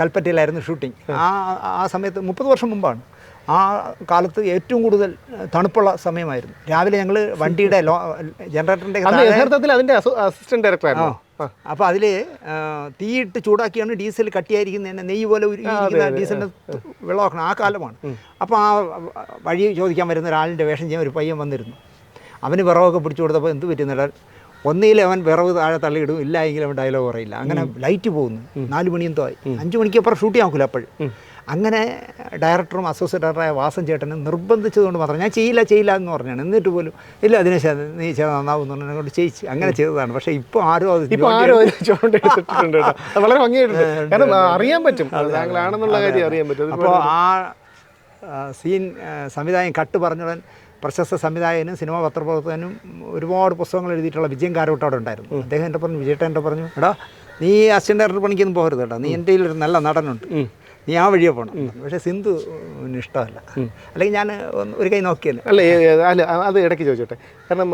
[SPEAKER 1] കൽപ്പറ്റയിലായിരുന്നു ഷൂട്ടിംഗ് ആ. ആ സമയത്ത് മുപ്പത് വർഷം മുമ്പാണ്. ആ കാലത്ത് ഏറ്റവും കൂടുതൽ തണുപ്പുള്ള സമയമായിരുന്നു. രാവിലെ ഞങ്ങൾ വണ്ടിയുടെ ലോ
[SPEAKER 2] ജനറേറ്ററിന്റെ യഥാർത്ഥത്തിൽ അതിന്റെ അസിസ്റ്റന്റ് ഡയറക്ടറായിരുന്നു
[SPEAKER 1] അപ്പോൾ അതിൽ തീയിട്ട് ചൂടാക്കിയാണ് ഡീസൽ കട്ടിയായിരിക്കുന്നതിന് നെയ്യ് പോലെ ഉരുകിയിരിക്കുന്ന ഡീസലിന്റെ വെള്ളമാക്കണം. ആ കാലമാണ്. അപ്പോൾ ആ വഴി ചോദിക്കാൻ വരുന്ന ഒരാളിന്റെ വേഷം ചെയ്യാൻ ഒരു പയ്യൻ വന്നിരുന്നു. അവന് വിറവൊക്കെ പിടിച്ചു കൊടുത്തപ്പോൾ എന്ത് പറ്റുന്നില്ല ഒന്നിയിൽ അവൻ വിറവ് താഴെ തള്ളിയിടും ഇല്ല എങ്കിൽ അവൻ ഡയലോഗ് പറയില്ല. അങ്ങനെ ലൈറ്റ് പോകുന്നു. നാല് മണി എന്തോ ആയി അഞ്ച് മണിക്ക് അപ്പുറം ഷൂട്ട് ചെയ്യാൻ നോക്കില്ല അപ്പോഴും അങ്ങനെ ഡയറക്ടറും അസോസിയേറ്റ് ഡയറക്ടറായ വാസൻ ചേട്ടനെ നിർബന്ധിച്ചതുകൊണ്ട് മാത്രം ഞാൻ ചെയ്യില്ല ചെയ്യില്ല എന്ന് പറഞ്ഞാണ്. എന്നിട്ട് പോലും ഇല്ല അതിനെ നീ ചെയ്ത് നന്നാവും എന്ന് കൊണ്ട് ചെയ്യിച്ച് അങ്ങനെ ചെയ്തതാണ്. പക്ഷേ ഇപ്പോൾ ആരും അത്
[SPEAKER 2] ഇപ്പോൾ ആരും വളരെ ഭംഗിയായിട്ടുണ്ട്. കാരണം അറിയാൻ പറ്റും. ആണെന്നുള്ള കാര്യം അറിയാൻ പറ്റും.
[SPEAKER 1] അപ്പോൾ ആ സീൻ സംവിധായകൻ കട്ട് പറഞ്ഞുടൻ പ്രശസ്ത സംവിധായകനും സിനിമാ പത്രപ്രവർത്തകനും ഒരുപാട് പുസ്തകങ്ങൾ എഴുതിയിട്ടുള്ള വിജയൻ കാരോട്ട് അവിടെ ഉണ്ടായിരുന്നു. അദ്ദേഹം എന്റെ പറഞ്ഞു വിജയേട്ടൻ എന്റെ പറഞ്ഞു എടാ നീ അസിസ്റ്റന്റ് ഡയറക്ടർ പണിക്കൊന്നും പോകരുത് കേട്ടോ. നീ എന്റെ ഒരു നല്ല നടനുണ്ട്. നീ ആ വഴിയെ പോകണം പക്ഷേ സിന്ധു ഇഷ്ടമല്ല. അല്ലെങ്കിൽ ഞാൻ ഒരു കൈ നോക്കിയല്ല?
[SPEAKER 2] അല്ല അല്ല അത് ഇടയ്ക്ക് ചോദിച്ചോട്ടെ. കാരണം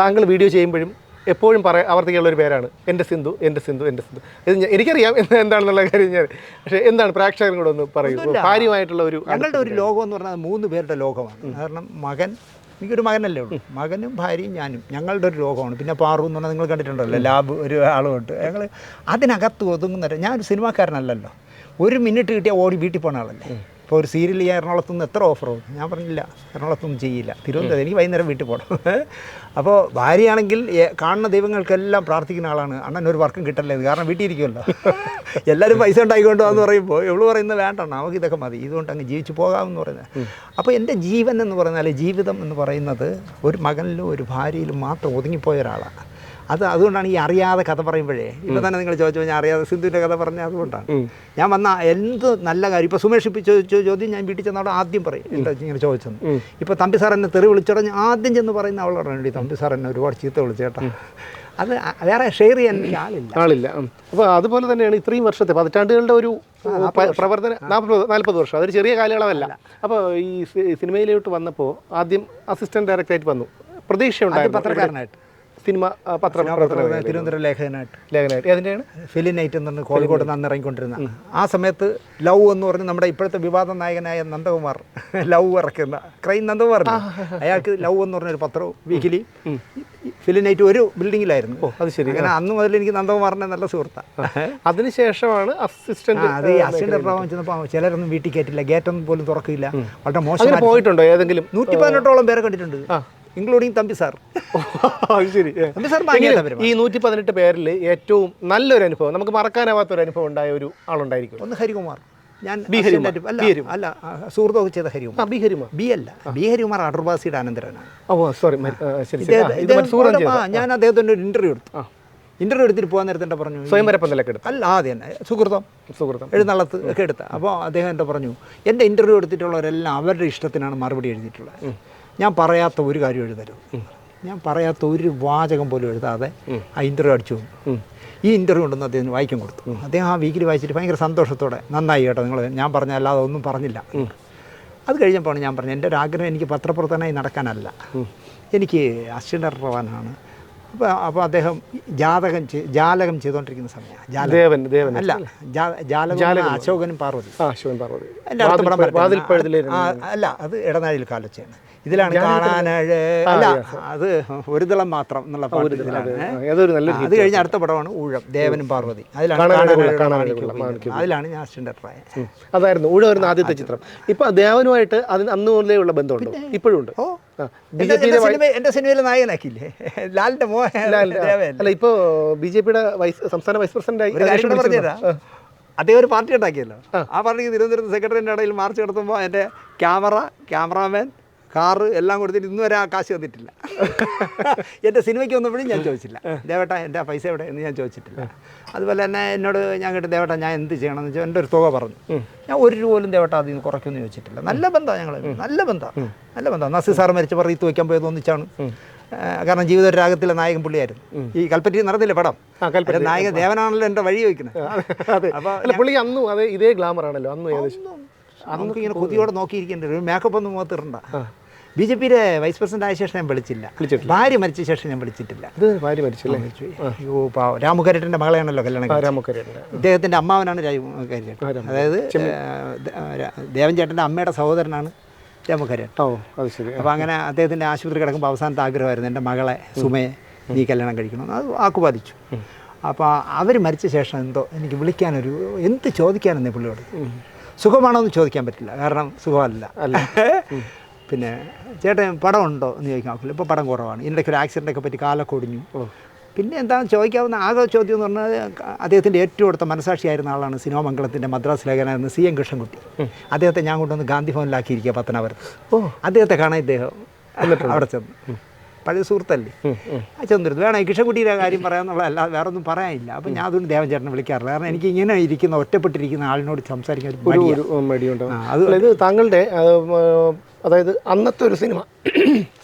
[SPEAKER 2] താങ്കൾ വീഡിയോ ചെയ്യുമ്പോഴും എപ്പോഴും പറ ആവർത്തിക്കാനുള്ള ഒരു പേരാണ്. എന്റെ സിന്ധു എന്റെ സിന്ധു എന്റെ സിന്ധു. ഇത് എനിക്കറിയാം എന്ത് എന്താണെന്നുള്ള കാര്യം ഞാൻ. പക്ഷേ എന്താണ് പ്രേക്ഷകരും കൂടെ ഒന്ന് പറയൂ കാര്യമായിട്ടുള്ള ഒരു
[SPEAKER 1] ഞങ്ങളുടെ ഒരു ലോകം എന്ന് പറഞ്ഞാൽ മൂന്ന് പേരുടെ ലോകമാണ്. കാരണം മകൻ എനിക്കൊരു മകനല്ലേ ഉള്ളൂ. മകനും ഭാര്യയും ഞാനും. ഞങ്ങളുടെ ഒരു ലോകമാണ്. പിന്നെ പാറു എന്ന് പറഞ്ഞാൽ നിങ്ങൾ കണ്ടിട്ടുണ്ടല്ലോ ലാബ് ഒരു ആളുമുണ്ട്. ഞങ്ങൾ അതിനകത്ത് ഒതുങ്ങുന്ന ഞാനൊരു സിനിമാക്കാരനല്ലല്ലോ. ഒരു മിനിറ്റ് കിട്ടിയാൽ ഓടി വീട്ടിൽ പോണ ആളല്ലേ? ഇപ്പോൾ ഒരു സീരിയൽ ഞാൻ എറണാകുളത്തു നിന്ന് എത്ര ഓഫർ പോകും ഞാൻ പറഞ്ഞില്ല എറണാകുളത്തൊന്നും ചെയ്യില്ല. തിരുവനന്തപുരം എനിക്ക് വൈകുന്നേരം വീട്ടിൽ പോകണം അപ്പോൾ ഭാര്യയാണെങ്കിൽ കാണുന്ന ദൈവങ്ങൾക്കെല്ലാം പ്രാർത്ഥിക്കുന്ന ആളാണ്. അണ്ണൻ ഒരു വർക്കും കിട്ടല്ലേ? കാരണം വീട്ടിൽ ഇരിക്കുമല്ലോ എല്ലാവരും പൈസ ഉണ്ടായിക്കൊണ്ടോ എന്ന് പറയുമ്പോൾ എവിടെ പറയുന്നത് വേണ്ട നമുക്ക് ഇതൊക്കെ മതി. ഇതുകൊണ്ട് അങ്ങ് ജീവിച്ചു പോകാമെന്ന് പറയുന്നത്. അപ്പോൾ എന്റെ ജീവൻ എന്ന് പറഞ്ഞാൽ ജീവിതം എന്ന് പറയുന്നത് ഒരു മകനിലും ഒരു ഭാര്യയിലും മാത്രം ഒതുങ്ങിപ്പോയ ഒരാളാണ് അത് അതുകൊണ്ടാണ് ഈ അറിയാതെ കഥ പറയുമ്പോഴേ. ഇപ്പം തന്നെ നിങ്ങൾ ചോദിച്ചു ഞാൻ അറിയാതെ സിന്ധുവിന്റെ കഥ പറഞ്ഞ അതുകൊണ്ടാണ്. ഞാൻ വന്ന എന്ത് നല്ല കാര്യം ഇപ്പോൾ സുമേഷ് ഇപ്പം ചോദിച്ചു ചോദ്യം ഞാൻ വീട്ടിൽ ചെന്നവിടെ ആദ്യം പറയും. എന്താ ഇങ്ങനെ ചോദിച്ചെന്ന്. ഇപ്പോൾ തമ്പി സാർ എന്നെ തെറി വിളിച്ചോടെ ആദ്യം ചെന്ന് പറയുന്ന അവളോടാണ് വേണ്ടി. തമ്പി സാർ എന്നെ ഒരുപാട് ചീത്ത വിളിച്ചു കേട്ടോ. അത് വേറെ ഷെയർ ചെയ്യാൻ എനിക്ക് ആളില്ല.
[SPEAKER 2] ആളില്ല. അപ്പോൾ അതുപോലെ തന്നെയാണ് ഇത്രയും വർഷത്തെ പതിറ്റാണ്ടുകളുടെ ഒരു പ്രവർത്തനം നാൽപ്പത് നാൽപ്പത് വർഷം. അതൊരു ചെറിയ കാലയളവല്ല. അപ്പോൾ ഈ സിനിമയിലോട്ട് വന്നപ്പോൾ ആദ്യം അസിസ്റ്റന്റ് ഡയറക്ടറായിട്ട് വന്നു. പ്രതീക്ഷ ഉണ്ടായിരുന്നു
[SPEAKER 1] പത്രക്കാരനായിട്ട്.
[SPEAKER 2] സിനിമ പത്ര
[SPEAKER 1] തിരുവനന്തപുരം ലേഖകനായിട്ട്.
[SPEAKER 2] ലേഖനായിട്ട് ഏതിന്റെയാണ്
[SPEAKER 1] ഫിലിം നൈറ്റ് എന്ന് പറഞ്ഞ് കോഴിക്കോട് നിന്ന് ഇറങ്ങിക്കൊണ്ടിരുന്ന. ആ സമയത്ത് ലവ് എന്ന് പറഞ്ഞ് നമ്മുടെ ഇപ്പോഴത്തെ വിവാദ നായകനായ നന്ദകുമാർ ലവ് ഇറക്കുന്ന ക്രൈം നന്ദകുമാർ അയാൾക്ക് ലവ് എന്ന് പറഞ്ഞൊരു പത്രവും വീക്കിലി. ഫിലിം നൈറ്റ് ഒരു ബിൽഡിങ്ങിലായിരുന്നു.
[SPEAKER 2] ഓ അത് ശരി.
[SPEAKER 1] അങ്ങനെ അന്ന് മുതൽ എനിക്ക് നന്ദകുമാറിനെ നല്ല സുഹൃത്താണ്
[SPEAKER 2] അതിനുശേഷമാണ് അസിസ്റ്റന്റ്
[SPEAKER 1] അത് ഈ അസിസ്റ്റന്റ് പ്രഭാവം ചെന്നപ്പോൾ ചിലരൊന്നും വീട്ടിൽ കയറ്റില്ല ഗേറ്റൊന്നും പോലും തുറക്കില്ല. വളരെ മോശം
[SPEAKER 2] പോയിട്ടുണ്ടോ ഏതെങ്കിലും?
[SPEAKER 1] നൂറ്റി പതിനെട്ടോളം പേരെ കണ്ടിട്ടുണ്ട്. Including Thampi sir.
[SPEAKER 2] ശരി.
[SPEAKER 1] തമ്പി സാർ
[SPEAKER 2] ഈ നൂറ്റി പതിനെട്ട് പേരിൽ ഏറ്റവും നല്ലൊരു അനുഭവം നമുക്ക് മറക്കാനാവാത്ത ഒരു അനുഭവം ഉണ്ടായ ഒരു ആളുണ്ടായിരിക്കും.
[SPEAKER 1] ഒന്ന് ഹരികുമാർ. ഞാൻ അല്ല. അല്ല സുഹൃത്തൊക്കെ ചെയ്ത ഹരികുമാർ.
[SPEAKER 2] ബി ഹരിമാർ
[SPEAKER 1] ബി അല്ല ബി ഹരികുമാർ അടർവാസിയുടെ അനന്തരനാണ്.
[SPEAKER 2] ഓ സോറി
[SPEAKER 1] ഞാൻ അദ്ദേഹത്തിന്റെ ഒരു ഇന്റർവ്യൂ എടുത്തു.
[SPEAKER 2] ഇന്റർവ്യൂ
[SPEAKER 1] ഇന്റർവ്യൂ എടുത്തിട്ട് പോകാൻ നേരത്തെ എന്റെ പറഞ്ഞു?
[SPEAKER 2] സ്വയംവര പന്തലൊക്കെ എടുത്തു.
[SPEAKER 1] അല്ല ആദ്യം തന്നെ സുഹൃത്തം.
[SPEAKER 2] സുഹൃത്തം.
[SPEAKER 1] എഴുന്നള്ളത്ത് ഒക്കെ എടുത്ത. അപ്പോൾ അദ്ദേഹം എന്താ പറഞ്ഞു? എന്റെ ഇന്റർവ്യൂ എടുത്തിട്ടുള്ളവരെല്ലാം അവരുടെ ഇഷ്ടത്തിനാണ് മറുപടി എഴുതിയിട്ടുള്ളത്. ഞാൻ പറയാത്ത ഒരു കാര്യം എഴുതരുത്. ഞാൻ പറയാത്ത ഒരു വാചകം പോലും എഴുതാതെ ആ ഇന്റർവ്യൂ അടിച്ചു ഈ ഇന്റർവ്യൂ ഉണ്ടെന്ന് അദ്ദേഹം വായിക്കും കൊടുത്തു. അദ്ദേഹം ആ വീക്കിൽ വായിച്ചിട്ട് ഭയങ്കര സന്തോഷത്തോടെ നന്നായി കേട്ടോ നിങ്ങൾ ഞാൻ പറഞ്ഞ അല്ലാതെ ഒന്നും പറഞ്ഞില്ല. അത് കഴിഞ്ഞപ്പോൾ ഞാൻ പറഞ്ഞു എന്റെ ഒരു ആഗ്രഹം എനിക്ക് പത്രപ്രവർത്തനമായി നടക്കാനല്ല. എനിക്ക് അസിസ്റ്റന്റ് ഡയറക്ടർ ആവാനാണ്. അപ്പോൾ അപ്പോൾ അദ്ദേഹം ജാതകം ജാലകം ചെയ്തുകൊണ്ടിരിക്കുന്ന സമയമാണ്.
[SPEAKER 2] ദേവൻ ദേവൻ.
[SPEAKER 1] അല്ല ജാലകം അശോകനും പാർവതി.
[SPEAKER 2] അശോകൻ പാർവതി.
[SPEAKER 1] എന്റെ പടം വരട്ടെ. അല്ല അത് ഇടനാഴിയിൽ കാലൊച്ചയാണ്. ഇതിലാണ് കാണാനഴ് അല്ല അത് ഒരു ദളം മാത്രം എന്നുള്ള പാട്ട് ഇതിലാണ്. അത് കഴിഞ്ഞ അടുത്ത പടമാണ് ഊഴം ദേവനും പാർവതി. അതിലാണ് അതിലാണ് ഞാൻ
[SPEAKER 2] അസിസ്റ്റന്റ്. അതായിരുന്നു ഊഴം വരുന്ന ആദ്യത്തെ ചിത്രം. ഇപ്പൊ ദേവനുമായിട്ട് അതിന് അന്ന് മുതലേ ഉള്ള ബന്ധമുണ്ടോ? ഇപ്പോഴും ഉണ്ട്.
[SPEAKER 1] എന്റെ സിനിമയിലെ നായകനാക്കിയില്ലേ? ലാലിന്റെ മോഹൻ
[SPEAKER 2] അല്ല ഇപ്പോ ബി ജെ പിയുടെ സംസ്ഥാന വൈസ് പ്രസിഡന്റ്
[SPEAKER 1] പറഞ്ഞതാ. അദ്ദേഹം ഒരു പാർട്ടി ഉണ്ടാക്കിയല്ലോ. ആ. പാർട്ടിക്ക് തിരുവനന്തപുരത്ത് സെക്രട്ടറിന്റെ ഇടയിൽ മാർച്ച് നടത്തുമ്പോൾ എന്റെ ക്യാമറ ക്യാമറാമാൻ കാറ് എല്ലാം കൊടുത്തിട്ട് ഇന്ന് വരെ ആ കാശ് തന്നിട്ടില്ല. എന്റെ സിനിമയ്ക്ക് വന്നപ്പോഴും ഞാൻ ചോദിച്ചില്ല. ദേവേട്ട എന്റെ പൈസ എവിടെ? എന്ന് ഞാൻ ചോദിച്ചിട്ടില്ല. അതുപോലെ തന്നെ എന്നോട് ഞാൻ കേട്ട് ദേവേട്ട ഞാൻ എന്ത് ചെയ്യണമെന്ന് വെച്ചാൽ എന്റെ ഒരു തുക പറഞ്ഞു. ഞാൻ ഒരു രൂപ പോലും ദേവേട്ട അതിൽ നിന്ന് കുറയ്ക്കുമെന്ന് ചോദിച്ചിട്ടില്ല. നല്ല ബന്ധമാണ് ഞങ്ങൾ നല്ല ബന്ധമാണ് നല്ല ബന്ധമാണ് നസീർ സാർ മരിച്ചപ്പോൾ റീത്ത് വയ്ക്കാൻ പോയത് ഒന്നിച്ചാണ്. കാരണം ജീവിത രാഗത്തിലെ നായകൻ പുള്ളിയായിരുന്നു. ഈ കൽപ്പറ്റി നടന്നില്ല പടം? നായകൻ ദേവനാണല്ലോ എന്റെ വഴി വയ്ക്കുന്നത് അപ്പോൾ
[SPEAKER 2] പുള്ളി അന്നും അതെ ഇതേ ഗ്ലാമർ ആണല്ലോ അന്നു ഏകദേശം.
[SPEAKER 1] നമുക്ക് ഇങ്ങനെ കൊതിയോടെ നോക്കിയിരിക്കേണ്ടി ഒരു മേക്കപ്പ് ഒന്നും മുഖത്തിടണ്ട ബി ജെ പിയിലെ വൈസ് പ്രസിഡന്റ് ആയ ശേഷം ഞാൻ വിളിച്ചില്ല. ഭാര്യ മരിച്ച ശേഷം ഞാൻ വിളിച്ചിട്ടില്ല.
[SPEAKER 2] ഭാര്യ മരിച്ചല്ലേ?
[SPEAKER 1] അയ്യോ പാവം. രാമുകാരേട്ടന്റെ മകളെയാണല്ലോ കല്യാണം ഇദ്ദേഹത്തിന്റെ അമ്മാവനാണ് രാമുകാരേട്ടൻ അതായത് ദേവൻ ചേട്ടന്റെ അമ്മയുടെ സഹോദരനാണ് രാമുകാരേട്ടൻ
[SPEAKER 2] ഓ അത് ശരി.
[SPEAKER 1] അപ്പോൾ അങ്ങനെ അദ്ദേഹത്തിന്റെ ആശുപത്രി കിടക്കുമ്പോൾ അവസാനത്തെ ആഗ്രഹമായിരുന്നു എന്റെ മകളെ സുമയെ നീ കല്യാണം കഴിക്കണം. അത് ആക്കുപാദിച്ചു അപ്പോൾ അവർ മരിച്ച ശേഷം എന്തോ എനിക്ക് വിളിക്കാനൊരു എന്ത് ചോദിക്കാനെന്നേ പുള്ളിയോട്? സുഖമാണോ എന്ന് ചോദിക്കാൻ പറ്റില്ല. കാരണം സുഖമല്ല. അല്ല. പിന്നെ ചേട്ടൻ പടം ഉണ്ടോ എന്ന് ചോദിക്കാൻ നോക്കില്ല ഇപ്പോൾ പടം കുറവാണ്. ഇതിനിടയ്ക്ക് ഒരു ആക്സിഡന്റൊക്കെ പറ്റി കാലൊക്കെ ഒടിഞ്ഞു. പിന്നെ എന്താണെന്ന് ചോദിക്കാവുന്ന ആകെ ചോദ്യം എന്ന് പറഞ്ഞാൽ അദ്ദേഹത്തിന്റെ ഏറ്റവും അടുത്ത മനസാക്ഷിയായിരുന്ന ആളാണ് സിനിമ മംഗളത്തിന്റെ മദ്രാസ് ലേഖനായിരുന്ന സി എം കൃഷ്ണൻകുട്ടി. അദ്ദേഹത്തെ ഞാൻ കൊണ്ടുവന്ന് ഗാന്ധി ഭവനിലാക്കിയിരിക്കുക പത്തനാപുരത്ത്.
[SPEAKER 2] ഓ.
[SPEAKER 1] അദ്ദേഹത്തെ കാണാൻ ഇദ്ദേഹം അവിടെ ചെന്നു പഴയ സുഹൃത്തല്ലേ? ആ ചെന്നിരുന്നു വേണം കിഷൻകുട്ടിയുടെ കാര്യം പറയാമെന്നുള്ള അല്ലാതെ വേറെ ഒന്നും പറയാനില്ല. അപ്പം ഞാൻ അതുകൊണ്ട് ദേവൻ ചേട്ടനെ വിളിക്കാറില്ല. കാരണം എനിക്ക് ഇങ്ങനെ ഇരിക്കുന്ന ഒറ്റപ്പെട്ടിരിക്കുന്ന ആളിനോട് സംസാരിക്കാൻ ഒരു
[SPEAKER 2] അതായത് മടിയുണ്ടാവും
[SPEAKER 1] ആ, അത്
[SPEAKER 2] അല്ല, ഇത് താങ്കളുടെ അതായത് അന്നത്തെ ഒരു സിനിമ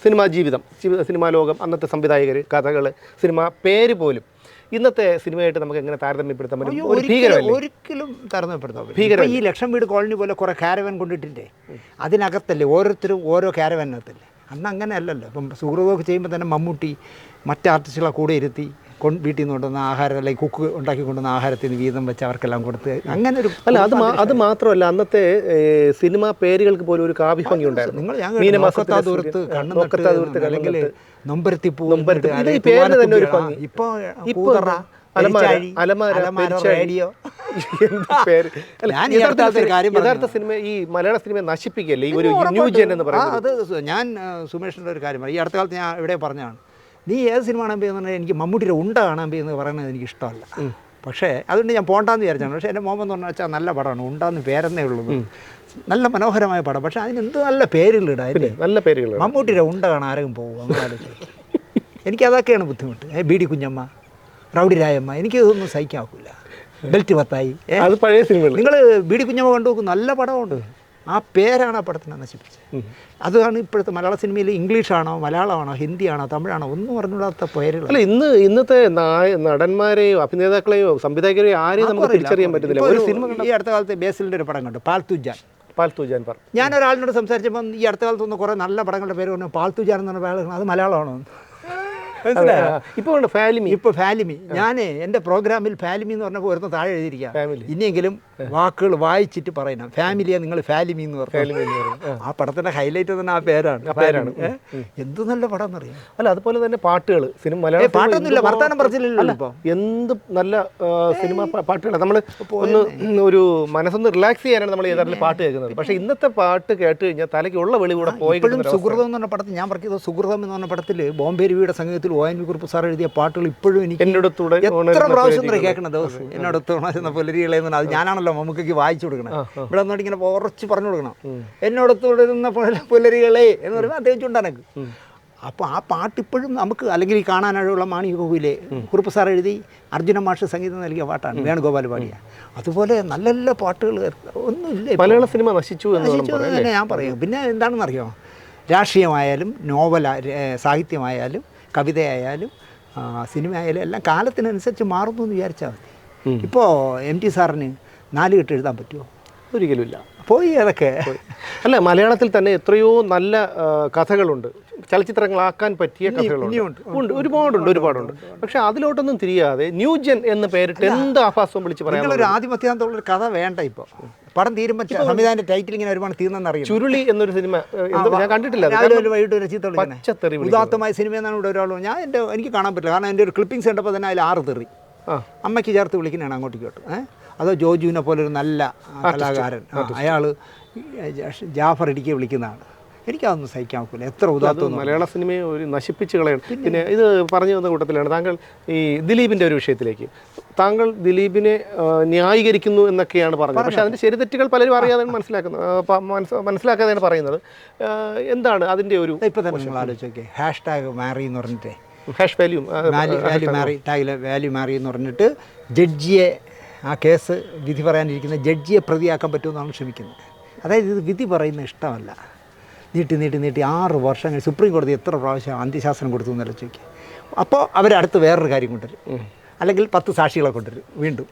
[SPEAKER 2] സിനിമാ ജീവിതം സിനിമാ ലോകം അന്നത്തെ സംവിധായകർ കഥകൾ സിനിമ പേര് പോലും ഇന്നത്തെ സിനിമയായിട്ട് നമുക്ക് എങ്ങനെ താരതമ്യപ്പെടുത്താൻ പറ്റും?
[SPEAKER 1] ഒരിക്കലും താരതമ്യപ്പെടുത്താൻ ഭീകര ഈ ലക്ഷം വീട് കോളനി പോലെ കുറേ കാരവൻ കൊണ്ടിട്ടില്ലേ? അതിനകത്തല്ലേ ഓരോരുത്തരും ഓരോ കാരവനകത്തല്ലേ? അന്ന് അങ്ങനെ അല്ലല്ലോ ഇപ്പം സുഹൃതമൊക്കെ ചെയ്യുമ്പോൾ തന്നെ മമ്മൂട്ടി മറ്റ് ആർട്ടിസ്റ്റുകളെ കൂടെ ഇരുത്തി കൊണ്ട് വീട്ടിൽ നിന്ന് കൊണ്ടുവന്ന ആഹാരം അല്ലെങ്കിൽ കുക്ക് ഉണ്ടാക്കി കൊണ്ടുവന്ന ആഹാരത്തിന് വീതം വെച്ച് അവർക്കെല്ലാം കൊടുത്ത് അങ്ങനെ ഒരു
[SPEAKER 2] അല്ല അത് അത് മാത്രമല്ല അന്നത്തെ സിനിമാ പേരുകൾക്ക് പോലും ഒരു കാവ്യഭംഗി ഉണ്ടായിരുന്നു.
[SPEAKER 1] നിങ്ങൾ ഞാൻ ദൂരത്ത് കണ്ണു അല്ലെങ്കിൽ. നൊമ്പരത്തി പൂ റേഡിയോ.
[SPEAKER 2] യഥാർത്ഥ സിനിമ- ഈ മലയാള സിനിമ നശിപ്പിക്കല്ലേ ഈ ഒരു ന്യൂ ജെൻ എന്ന് പറയുന്നത്.
[SPEAKER 1] അത് ഞാൻ സുമേഷിന്റെ ഒരു കാര്യമാണ് പറയും. ഈ അടുത്ത കാലത്ത് ഞാൻ ഇവിടെ പറഞ്ഞതാണ്. നീ ഏത് സിനിമ കാണാൻ പോയെന്ന് പറഞ്ഞാൽ എനിക്ക് മമ്മൂട്ടിയുടെ ഉണ്ട കാണാൻ എന്ന് പറയുന്നത് എനിക്ക് ഇഷ്ടമല്ല. പക്ഷേ അതുകൊണ്ട് ഞാൻ പോണ്ടാന്ന് വിചാരിച്ചാണ്. പക്ഷേ എന്റെ മോമെന്ന് പറഞ്ഞാൽ വെച്ചാൽ നല്ല പടമാണ്. ഉണ്ടാന്ന് പേരെന്നേ ഉള്ളൂ. നല്ല മനോഹരമായ പടം. പക്ഷേ അതിന് എന്ത് നല്ല പേരുകളിടാ അല്ലേ
[SPEAKER 2] നല്ല പേരുകൾ
[SPEAKER 1] മമ്മൂട്ടിയുടെ ഉണ്ട കാണാൻ ആരെങ്കിലും പോകും അങ്ങനെ. എനിക്ക് അതൊക്കെയാണ് ബുദ്ധിമുട്ട്. ഏ, B D Kunjamma. Rowdy Rayamma എനിക്ക് ഇതൊന്നും സഹിക്കാവൂല. ബെൽറ്റ് പത്തായി
[SPEAKER 2] അത് പഴയ സിനിമ
[SPEAKER 1] നിങ്ങൾ ബി ഡി കുഞ്ഞമ്മ കണ്ടു നോക്കും നല്ല പടമുണ്ട്. ആ പേരാണ് ആ പടത്തിനെ നശിപ്പിച്ചത്. അതാണ് ഇപ്പോഴത്തെ മലയാള സിനിമയിൽ ഇംഗ്ലീഷാണോ മലയാളമാണോ ഹിന്ദിയാണോ തമിഴാണോ ഒന്നും അറിഞ്ഞൂടാത്ത പേരുകൾ
[SPEAKER 2] അല്ല ഇന്ന് ഇന്നത്തെ നടന്മാരെയും അഭിനേതാക്കളെയും സംവിധായകരെയോ ആരെയും നമുക്ക് തിരിച്ചറിയാൻ പറ്റുന്നില്ല ഒരു സിനിമ
[SPEAKER 1] ഈ അടുത്ത കാലത്തെ ബേസിലിന്റെ ഒരു പടം കണ്ടു പാൽത്തുജാൻ.
[SPEAKER 2] പാൽത്തുജാൻ പറഞ്ഞു
[SPEAKER 1] ഞാൻ ഒരാളിനോട് സംസാരിച്ചപ്പം ഈ അടുത്ത കാലത്ത് ഒന്ന് കുറേ നല്ല പടങ്ങളുടെ പേര് പറഞ്ഞു പാൽത്തുജാൻ എന്ന് പറഞ്ഞ അത് മലയാളമാണോ മനസ്സിലായോ?
[SPEAKER 2] ഇപ്പൊ ഉണ്ട് ഫാലിമി.
[SPEAKER 1] ഇപ്പൊ ഫാലിമി. ഞാൻ എന്റെ പ്രോഗ്രാമിൽ ഫാലിമി എന്ന് പറഞ്ഞപ്പോൾ ഒരുത്ത താഴെ എഴുതിയിരിക്കാം ഇനിയെങ്കിലും വാക്കുകൾ വായിച്ചിട്ട് പറയണം ഫാമിലിയെ നിങ്ങൾ ഫാലിമി എന്ന് പറഞ്ഞു. ആ. പടത്തിന്റെ ഹൈലൈറ്റ് തന്നെ ആ പേരാണ്.
[SPEAKER 2] പേരാണ്.
[SPEAKER 1] എന്ത് നല്ല പടം എന്നറിയാം
[SPEAKER 2] അല്ല അതുപോലെ തന്നെ പാട്ടുകൾ സിനിമ മലയാള
[SPEAKER 1] പാട്ടൊന്നുമില്ല, വർത്താനം പറഞ്ഞില്ലല്ലോ?
[SPEAKER 2] എന്ത് നല്ല സിനിമ പാട്ടുകൾ നമ്മൾ ഒന്ന് ഒരു മനസ്സൊന്ന് റിലാക്സ് ചെയ്യാനാണ് നമ്മൾ ഏതാണ്ട് പാട്ട് കേൾക്കുന്നത്. പക്ഷേ ഇന്നത്തെ പാട്ട് കേട്ട് കഴിഞ്ഞാൽ തലയ്ക്ക് ഉള്ള വെളി കൂടെ പോയി.
[SPEAKER 1] സുഹൃതം എന്ന് പറഞ്ഞ പടത്തിൽ ഞാൻ പറഞ്ഞത് സുഹൃതം എന്ന് പറഞ്ഞ പടത്തിൽ ബോംബെ രവിയുടെ സംഗീതത്തിൽ O N V Kurup sir എഴുതിയ പാട്ടുകൾ ഇപ്പോഴും എനിക്ക്
[SPEAKER 2] എന്നോടത്തൂടെ
[SPEAKER 1] എത്ര പ്രാവശ്യം കേൾക്കണം ദിവസം എന്നോടത്തോണ എന്ന പുലരികളെ എന്ന് പറഞ്ഞാൽ അത് ഞാനാണല്ലോ മമ്മൂക്കയ്ക്ക് വായിച്ചു കൊടുക്കണം. ഇവിടെ വന്നിട്ട് ഇങ്ങനെ ഉറച്ച് പറഞ്ഞു കൊടുക്കണം. എന്നോട് തുടരുന്ന പുല- പുലരികളെ എന്ന് പറയുമ്പോൾ അദ്ദേഹം ചുണ്ടാനക്ക് അപ്പോൾ ആ പാട്ട് ഇപ്പോഴും നമുക്ക് അല്ലെങ്കിൽ ഈ കാണാനുള്ള മാണി കോവിലെ കുറുപ്പ് സാർ എഴുതി അർജുന മാഷ് സംഗീതം നൽകിയ പാട്ടാണ് വേണുഗോപാൽ പാടിയ. അതുപോലെ നല്ല നല്ല പാട്ടുകൾ ഒന്നുമില്ല.
[SPEAKER 2] മലയാള സിനിമ നശിച്ചു എന്ന്
[SPEAKER 1] ഞാൻ പറയും. പിന്നെ എന്താണെന്ന് അറിയോ രാഷ്ട്രീയമായാലും നോവൽ സാഹിത്യമായാലും കവിതയായാലും സിനിമയായാലും എല്ലാം കാലത്തിനനുസരിച്ച് മാറുന്നു എന്ന് വിചാരിച്ചാൽ മതി. ഇപ്പോൾ എം ടി സാറിന് നാല് കെട്ട് എഴുതാൻ പറ്റുമോ?
[SPEAKER 2] ഒരിക്കലുമില്ല.
[SPEAKER 1] പോയി അതൊക്കെ.
[SPEAKER 2] അല്ല മലയാളത്തിൽ തന്നെ എത്രയോ നല്ല കഥകളുണ്ട്. ചലച്ചിത്രങ്ങളാക്കാൻ പറ്റിയ കഥകളുണ്ട്. ഉണ്ട് ഒരുപാടുണ്ട് ഒരുപാടുണ്ട്. പക്ഷെ അതിലോട്ടൊന്നും തിരിയാതെ ന്യൂജൻ എന്ന് പേരിട്ട് എന്ത് ആഭാസവും വിളിച്ച് പറയാൻ
[SPEAKER 1] നിങ്ങളൊരു ഒരു കഥ വേണ്ട ഇപ്പോൾ പടം തീരുമ്പോൾ സംവിധാനത്തിന്റെ ടൈറ്റിൽ ഇങ്ങനെ ഒരുപാട് തീർന്നെന്ന് അറിയാം
[SPEAKER 2] ചുരുളി എന്നൊരു സിനിമ ഞാൻ കണ്ടിട്ടില്ല.
[SPEAKER 1] ഒരു വൈകിട്ട് ഒരു. ഉദാത്തമായ സിനിമ എന്നാണ് ഇവിടെ ഒരാൾ ഞാൻ എന്റെ എനിക്ക് കാണാൻ പറ്റില്ല. കാരണം എന്റെ ഒരു ക്ലിപ്പിംഗ്സ് കണ്ടപ്പോൾ തന്നെ അതിൽ ആറ് തെറി. അമ്മയ്ക്ക് ചേർത്ത് വിളിക്കുന്നതാണ് അങ്ങോട്ട് ഇങ്ങോട്ട്. ഏഹ് അതോ ജോജുവിനെ പോലെ ഒരു നല്ല കലാകാരൻ. അയാൾ ജാഫർ ഇടിക്കെ വിളിക്കുന്നതാണ്. എനിക്കതൊന്നും സഹിക്കാൻ ഒക്കില്ല. എത്ര ഉദാഹരണം
[SPEAKER 2] മലയാള സിനിമയെ ഒരു നശിപ്പിച്ച് കളയണം. പിന്നെ? ഇത് പറഞ്ഞു വന്ന കൂട്ടത്തിലാണ് താങ്കൾ ഈ ദിലീപിന്റെ ഒരു വിഷയത്തിലേക്ക്. താങ്കൾ ദിലീപിനെ ന്യായീകരിക്കുന്നു എന്നൊക്കെയാണ് പറഞ്ഞത്. പക്ഷെ അതിന്റെ ശരിതെറ്റുകൾ പലരും അറിയാതെ മനസ്സിലാക്കുന്നത് മനസ്സിലാക്കാതെയാണ് പറയുന്നത്. എന്താണ് അതിന്റെ ഒരു
[SPEAKER 1] ഇപ്പം തന്നെ നിങ്ങൾ ആലോചിച്ചോക്കെ ഹാഷ് ടാഗ് മാറി എന്ന് പറഞ്ഞിട്ട്.
[SPEAKER 2] ഹാഷ് വാല്യൂ
[SPEAKER 1] വാല്യൂ മാറി ടാഗിലെ വാല്യൂ മാറി എന്ന് പറഞ്ഞിട്ട് ജഡ്ജിയെ ആ കേസ് വിധി പറയാനിരിക്കുന്ന ജഡ്ജിയെ പ്രതിയാക്കാൻ പറ്റുമെന്നാണ് ശ്രമിക്കുന്നത് അതായത് ഇത് വിധി പറയുന്ന ഇഷ്ടമല്ല. നീട്ടി നീട്ടി നീട്ടി ആറ് വർഷങ്ങൾ സുപ്രീം കോടതി എത്ര പ്രാവശ്യം അന്ത്യശാസനം കൊടുത്തു എന്നല്ല ചോദിക്കുക. അപ്പോൾ അവരടുത്ത് വേറൊരു കാര്യം കൊണ്ടുവരും. അല്ലെങ്കിൽ പത്ത് സാക്ഷികളെ കൊണ്ടുവരും വീണ്ടും.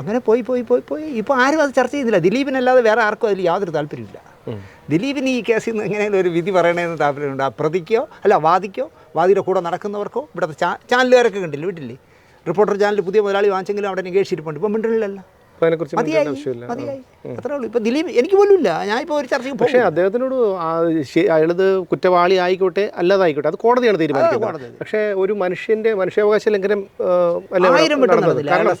[SPEAKER 1] അങ്ങനെ പോയി പോയി പോയി പോയി. ഇപ്പോൾ ആരും അത് ചർച്ച ചെയ്യുന്നില്ല. ദിലീപിനല്ലാതെ വേറെ ആർക്കും അതിൽ യാതൊരു താല്പര്യമില്ല ദിലീപിന് ഈ കേസിൽ നിന്ന് എങ്ങനെയെങ്കിലും ഒരു വിധി പറയണമെന്ന് താല്പര്യമുണ്ട്. ആ പ്രതിക്കോ അല്ല വാദിക്കോ വാദിയുടെ കൂടെ നടക്കുന്നവർക്കോ ഇവിടുത്തെ ചാനലുകാരൊക്കെ കണ്ടില്ല വീട്ടില്ലേ? റിപ്പോർട്ടർ ചാനൽ പുതിയ മുതലാളി വാങ്ങിച്ചെങ്കിലും അവിടെ നികേഷിരിപ്പുണ്ട് ഇപ്പം അത്രേ ദിലീപ് എനിക്ക് പോലും ഇല്ല ഞാൻ ഇപ്പോൾ ഒരു ചർച്ചയ്ക്ക്
[SPEAKER 2] പക്ഷേ
[SPEAKER 1] പോകും.
[SPEAKER 2] അദ്ദേഹത്തിനോട് അയാളത് കുറ്റവാളി ആയിക്കോട്ടെ അല്ലാതായിക്കോട്ടെ അത് കോടതിയാണ് തീരുമാനിക്കുന്നത്. പക്ഷേ ഒരു മനുഷ്യന്റെ മനുഷ്യാവകാശ ലംഘനം
[SPEAKER 1] ആയിരം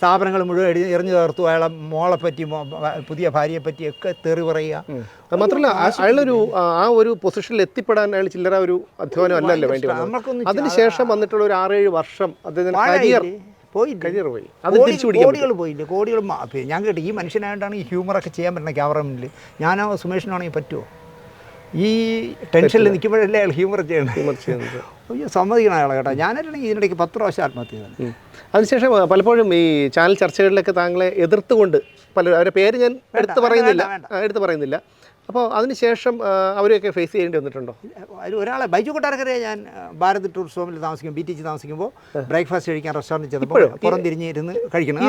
[SPEAKER 1] സ്ഥാപനങ്ങൾ മുഴുവൻ എറിഞ്ഞു തകർത്തു. അയാളെ മോളെ പറ്റി പുതിയ ഭാര്യയെ പറ്റി ഒക്കെ തെറി പറയുക.
[SPEAKER 2] അത് മാത്രമല്ല അയാളൊരു ആ ഒരു പൊസിഷനിൽ എത്തിപ്പെടാൻ അയാൾ ചില്ലറ ഒരു അധ്വാനം അല്ലല്ലോ വേണ്ടി അതിനുശേഷം വന്നിട്ടുള്ള ഒരു ആറേഴ് വർഷം അദ്ദേഹത്തിന്റെ കരിയർ
[SPEAKER 1] പോയില്ലേ?
[SPEAKER 2] കരിയർ പോയി. അത് തിരിച്ചു പിടിക്കാൻ
[SPEAKER 1] കോടികൾ പോയില്ലേ? കോടികൾ ഞാൻ കേട്ടു ഈ മനുഷ്യനായിട്ടാണ് ഈ ഹ്യൂമറൊക്കെ ചെയ്യാൻ പറ്റുന്ന ക്യാമറ മുന്നിൽ. ഞാനോ സുമേഷിനാണെങ്കിൽ പറ്റുമോ ഈ ടെൻഷനിൽ നിൽക്കുമ്പോഴല്ലേ അയാൾ ഹ്യൂമർ ചെയ്യണം
[SPEAKER 2] ഹ്യൂമർ ചെയ്യുന്നത്.
[SPEAKER 1] അയ്യോ സമ്മതിക്കണം അയാളെ കേട്ടോ. ഞാനായിട്ടാണെങ്കിൽ ഇതിനിടയ്ക്ക് പത്ത് പ്രാവശ്യം ആത്മഹത്യ ചെയ്തത്.
[SPEAKER 2] അതിനുശേഷം പലപ്പോഴും ഈ ചാനൽ ചർച്ചകളിലൊക്കെ താങ്കളെ എതിർത്തുകൊണ്ട് പല അവരുടെ പേര് ഞാൻ എടുത്തു പറയുന്നില്ല. എടുത്തു പറയുന്നില്ല. അപ്പോൾ അതിനുശേഷം അവരെയൊക്കെ ഫേസ് ചെയ്യേണ്ടി വന്നിട്ടുണ്ടോ?
[SPEAKER 1] അതിൽ ഒരാളെ ബൈജു കൊട്ടാരക്കരെ ഞാൻ ഭാരത് ടൂറിസ്റ്റ് ഹോമിൽ താമസിക്കും ബി ടി ജി താമസിക്കുമ്പോൾ ബ്രേക്ക്ഫാസ്റ്റ് കഴിക്കാൻ റെസ്റ്റോറന്റ് ചെന്നപ്പോൾ പുറം തിരിഞ്ഞിരുന്ന് കഴിക്കണം.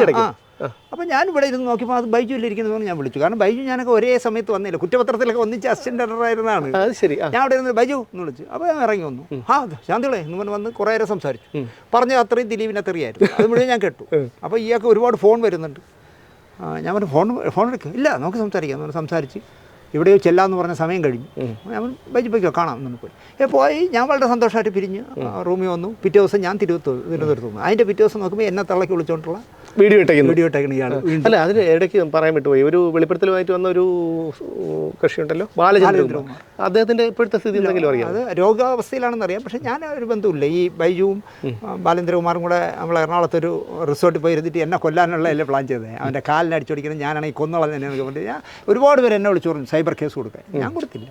[SPEAKER 1] അപ്പോൾ ഞാൻ ഇവിടെ ഇരുന്ന് നോക്കിയപ്പോൾ അത് ബൈജു ഇരിക്കുന്നത് ഞാൻ വിളിച്ചു. കാരണം ബൈജു ഞാനൊക്കെ ഒരേ സമയത്ത് വന്നില്ല. കുറ്റപത്രത്തിലൊക്കെ ഒന്നിച്ച് അസിസ്റ്റന്റ് എഡിറ്ററായിരുന്നതാണ്
[SPEAKER 2] ആ, അത് ശരി.
[SPEAKER 1] ഞാൻ അവിടെ ഇരുന്ന് ബൈജു എന്ന് വിളിച്ചു. അപ്പോൾ ഞാൻ ഇറങ്ങി വന്നു. ആ ശാന്തികളെ എന്ന് പറഞ്ഞ് വന്ന് കുറേ നേരം സംസാരിച്ചു. പറഞ്ഞ അത്രയും ദിലീപിനെ തെറിയായിരുന്നു അത് മുഴുവൻ ഞാൻ കേട്ടു. അപ്പോൾ ഇയാൾക്ക് ഒരുപാട് ഫോൺ വരുന്നുണ്ട്. ഞാൻ പറഞ്ഞു ഫോൺ ഫോൺ എടുക്കുക ഇല്ല നമുക്ക് സംസാരിക്കാം. എന്ന് സംസാരിച്ച് എവിടെയോ ചെല്ലാന്ന് പറഞ്ഞ സമയം കഴിഞ്ഞു. ഞാൻ പറഞ്ഞു, ബൈജു പോയിക്കോ കാണാം നമുക്ക്. പോയി പോയി. ഞാൻ വളരെ സന്തോഷമായിട്ട് പിരിഞ്ഞ് റൂമിൽ വന്നു. പിറ്റേ ദിവസം ഞാൻ തിരുവനന്തപുരത്ത് തിരുവനന്തപുരത്ത് വന്നു. അതിന്റെ പിറ്റേ ദിവസം നോക്കുമ്പോൾ എന്നെ തള്ളക്കി വിളിച്ചുകൊണ്ടുള്ള
[SPEAKER 2] വീഡിയോ ഇട്ടേക്കുന്നത്
[SPEAKER 1] വീഡിയോ ഇട്ടേക്കണ ഇയാൾ
[SPEAKER 2] അല്ല അതിന് ഇടയ്ക്ക് പറയാൻ വിട്ടുപോയി ഒരു വെളിപ്പെടുത്തലുമായിട്ട് വന്ന ഒരു കൃഷിയുണ്ടല്ലോ ബാലചന്ദ്രൻ. അദ്ദേഹത്തിന്റെ ഇപ്പോഴത്തെ സ്ഥിതി എന്തെങ്കിലും അറിയാം
[SPEAKER 1] അത് രോഗാവസ്ഥയിലാണെന്ന് അറിയാം പക്ഷേ ഞാൻ ഒരു ബന്ധമില്ല ഈ ബൈജുവും ബാലേന്ദ്രകുമാറും കൂടെ നമ്മൾ എറണാകുളത്തൊരു റിസോർട്ടിൽ പോയി ഇരുന്നിട്ട് എന്നെ കൊല്ലാനുള്ള എല്ലാം പ്ലാൻ ചെയ്തത്. അവന്റെ കാലിന് അടിച്ചോടിക്കണം ഞാനാണെങ്കിൽ കൊന്നോളം തന്നെ എനിക്ക് പറഞ്ഞു ഞാൻ ഒരുപാട് പേര് എന്നെ വിളിച്ചു പറഞ്ഞു സൈബർ കേസ് കൊടുക്കാൻ. ഞാൻ കൊടുത്തില്ല.